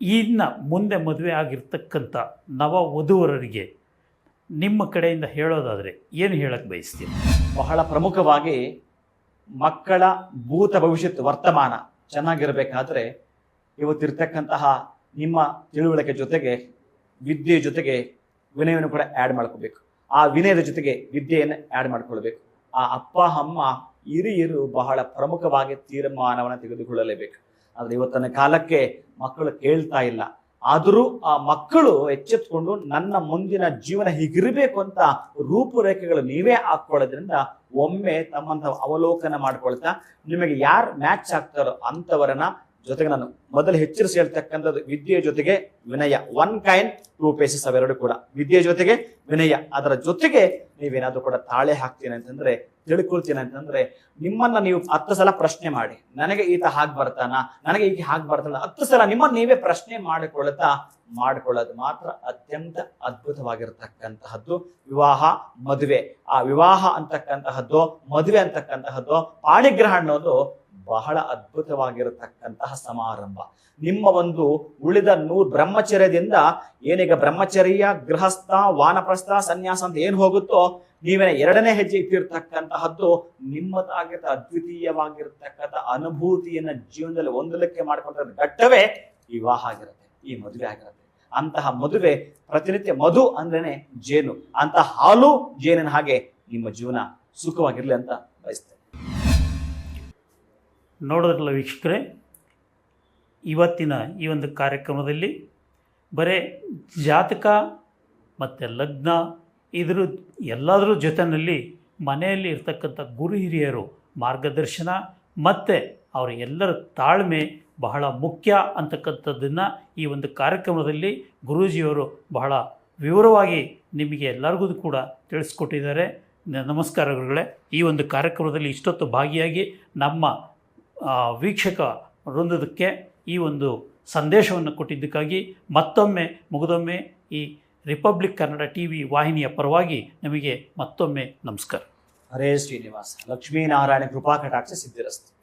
ಇನ್ನು ಮುಂದೆ ಮದುವೆ ಆಗಿರ್ತಕ್ಕಂಥ ನವ ವಧುವರರಿಗೆ ನಿಮ್ಮ ಕಡೆಯಿಂದ ಹೇಳೋದಾದರೆ ಏನು ಹೇಳಕ್ಕೆ ಬಯಸ್ತೀನಿ ಬಹಳ ಪ್ರಮುಖವಾಗಿ ಮಕ್ಕಳ ಭೂತ ಭವಿಷ್ಯತ್ ವರ್ತಮಾನ ಚೆನ್ನಾಗಿರಬೇಕಾದ್ರೆ ಇವತ್ತಿರ್ತಕ್ಕಂತಹ ನಿಮ್ಮ ತಿಳುವಳಿಕೆ ಜೊತೆಗೆ, ವಿದ್ಯೆ ಜೊತೆಗೆ ವಿನಯವನ್ನು ಕೂಡ ಆ್ಯಡ್ ಮಾಡ್ಕೋಬೇಕು. ಆ ವಿನಯದ ಜೊತೆಗೆ ವಿದ್ಯೆಯನ್ನು ಆ್ಯಡ್ ಮಾಡ್ಕೊಳ್ಬೇಕು. ಆ ಅಪ್ಪ, ಅಮ್ಮ, ಹಿರಿಯರು ಬಹಳ ಪ್ರಮುಖವಾಗಿ ತೀರ್ಮಾನವನ್ನು ತೆಗೆದುಕೊಳ್ಳಲೇಬೇಕು. ಆದರೆ ಇವತ್ತಿನ ಕಾಲಕ್ಕೆ ಮಕ್ಕಳು ಕೇಳ್ತಾ ಇಲ್ಲ. ಆದರೂ ಆ ಮಕ್ಕಳು ಎಚ್ಚೆತ್ಕೊಂಡು ನನ್ನ ಮುಂದಿನ ಜೀವನ ಹೀಗಿರಬೇಕು ಅಂತ ರೂಪುರೇಖೆಗಳು ನೀವೇ ಹಾಕೊಳ್ಳೋದ್ರಿಂದ ಒಮ್ಮೆ ತಮ್ಮಂತ ಅವಲೋಕನ ಮಾಡ್ಕೊಳ್ತಾ ನಿಮಗೆ ಯಾರು ಮ್ಯಾಚ್ ಆಗ್ತಾರೋ ಅಂಥವರನ್ನ ಜೊತೆಗೆ ನಾನು ಮೊದಲು ಹೆಚ್ಚರಿಸಿ ಹೇಳ್ತಕ್ಕಂಥದ್ದು ವಿದ್ಯೆಯ ಜೊತೆಗೆ ವಿನಯ. ಒನ್ ಕೈನ್ ಟೂ ಪೇಸಸ್ ಅವೆರಡು ಕೂಡ. ವಿದ್ಯೆ ಜೊತೆಗೆ ವಿನಯ. ಅದರ ಜೊತೆಗೆ ನೀವೇನಾದ್ರೂ ಕೂಡ ತಾಳೆ ಹಾಕ್ತೀನಿ ಅಂತಂದ್ರೆ ತಿಳ್ಕೊಳ್ತೀನಿ ಅಂತಂದ್ರೆ, ನಿಮ್ಮನ್ನ ನೀವು ಹತ್ತು ಸಲ ಪ್ರಶ್ನೆ ಮಾಡಿ. ನನಗೆ ಈತ ಹಾಗೆ ಬರ್ತಾನ? ನನಗೆ ಈಗ ಹಾಗೆ ಬರ್ತಾನ? ಹತ್ತು ಸಲ ನಿಮ್ಮನ್ನ ನೀವೇ ಪ್ರಶ್ನೆ ಮಾಡಿಕೊಳ್ಳುತ್ತಾ ಮಾಡಿಕೊಳ್ಳೋದು ಮಾತ್ರ ಅತ್ಯಂತ ಅದ್ಭುತವಾಗಿರ್ತಕ್ಕಂತಹದ್ದು ವಿವಾಹ, ಮದುವೆ. ಆ ವಿವಾಹ ಅಂತಕ್ಕಂತಹದ್ದು, ಮದುವೆ ಅಂತಕ್ಕಂತಹದ್ದು, ಪಾಣಿಗ್ರಹ ಅನ್ನೋದು ಬಹಳ ಅದ್ಭುತವಾಗಿರತಕ್ಕಂತಹ ಸಮಾರಂಭ. ನಿಮ್ಮ ಒಂದು ಉಳಿದ ನೂರು ಬ್ರಹ್ಮಚರ್ಯದಿಂದ ಏನೀಗ ಬ್ರಹ್ಮಚರ್ಯ, ಗೃಹಸ್ಥ, ವಾನಪ್ರಸ್ಥ, ಸನ್ಯಾಸ ಅಂತ ಏನು ಹೋಗುತ್ತೋ ನೀವೇನ ಎರಡನೇ ಹೆಜ್ಜೆ ಇಟ್ಟಿರ್ತಕ್ಕಂತಹದ್ದು ನಿಮ್ಮದಾಗಿರ್ತ ಅದ್ವಿತೀಯವಾಗಿರ್ತಕ್ಕಂಥ ಅನುಭೂತಿಯನ್ನ ಜೀವನದಲ್ಲಿ ಹೊಂದಲಿಕ್ಕೆ ಮಾಡಿಕೊಂಡ ಘಟ್ಟವೇ ವಿವಾಹ ಆಗಿರುತ್ತೆ, ಈ ಮದುವೆ ಆಗಿರುತ್ತೆ. ಅಂತಹ ಮದುವೆ ಪ್ರತಿನಿತ್ಯ ಮಧು ಅಂದ್ರೇನೆ ಜೇನು. ಅಂತ ಹಾಲು ಜೇನಿನ ಹಾಗೆ ನಿಮ್ಮ ಜೀವನ ಸುಖವಾಗಿರ್ಲಿ ಅಂತ ಬಯಸ್ತೇನೆ. ನೋಡೋದ್ರಲ್ಲ ವೀಕ್ಷಕರೇ, ಇವತ್ತಿನ ಈ ಒಂದು ಕಾರ್ಯಕ್ರಮದಲ್ಲಿ ಬರೇ ಜಾತಕ ಮತ್ತು ಲಗ್ನ, ಇದ್ರ ಎಲ್ಲದರ ಜೊತೆಯಲ್ಲಿ ಮನೆಯಲ್ಲಿ ಇರ್ತಕ್ಕಂಥ ಗುರು ಹಿರಿಯರು ಮಾರ್ಗದರ್ಶನ ಮತ್ತು ಅವರ ಎಲ್ಲರ ತಾಳ್ಮೆ ಬಹಳ ಮುಖ್ಯ ಅಂತಕ್ಕಂಥದ್ದನ್ನು ಈ ಒಂದು ಕಾರ್ಯಕ್ರಮದಲ್ಲಿ ಗುರೂಜಿಯವರು ಬಹಳ ವಿವರವಾಗಿ ನಿಮಗೆ ಎಲ್ಲರಿಗೂ ಕೂಡ ತಿಳಿಸ್ಕೊಟ್ಟಿದ್ದಾರೆ. ನಮಸ್ಕಾರಗಳೇ ನಮಸ್ಕಾರ ಈ ಒಂದು ಕಾರ್ಯಕ್ರಮದಲ್ಲಿ ಇಷ್ಟೊತ್ತು ಭಾಗಿಯಾಗಿ ನಮ್ಮ ವೀಕ್ಷಕ ವೃಂದದಕ್ಕೆ ಈ ಒಂದು ಸಂದೇಶವನ್ನು ಕೊಟ್ಟಿದ್ದಕ್ಕಾಗಿ ಮತ್ತೊಮ್ಮೆ, ಮುಗಿದೊಮ್ಮೆ ಈ ರಿಪಬ್ಲಿಕ್ ಕನ್ನಡ ಟಿ ವಿ ವಾಹಿನಿಯ ಪರವಾಗಿ ನಿಮಗೆ ಮತ್ತೊಮ್ಮೆ ನಮಸ್ಕಾರ. ಹರೇ ಶ್ರೀನಿವಾಸ. ಲಕ್ಷ್ಮೀನಾರಾಯಣ ಕೃಪಾ ಕಟಾಕ್ಷ ಸಿದ್ಧಿರಸ್ತು.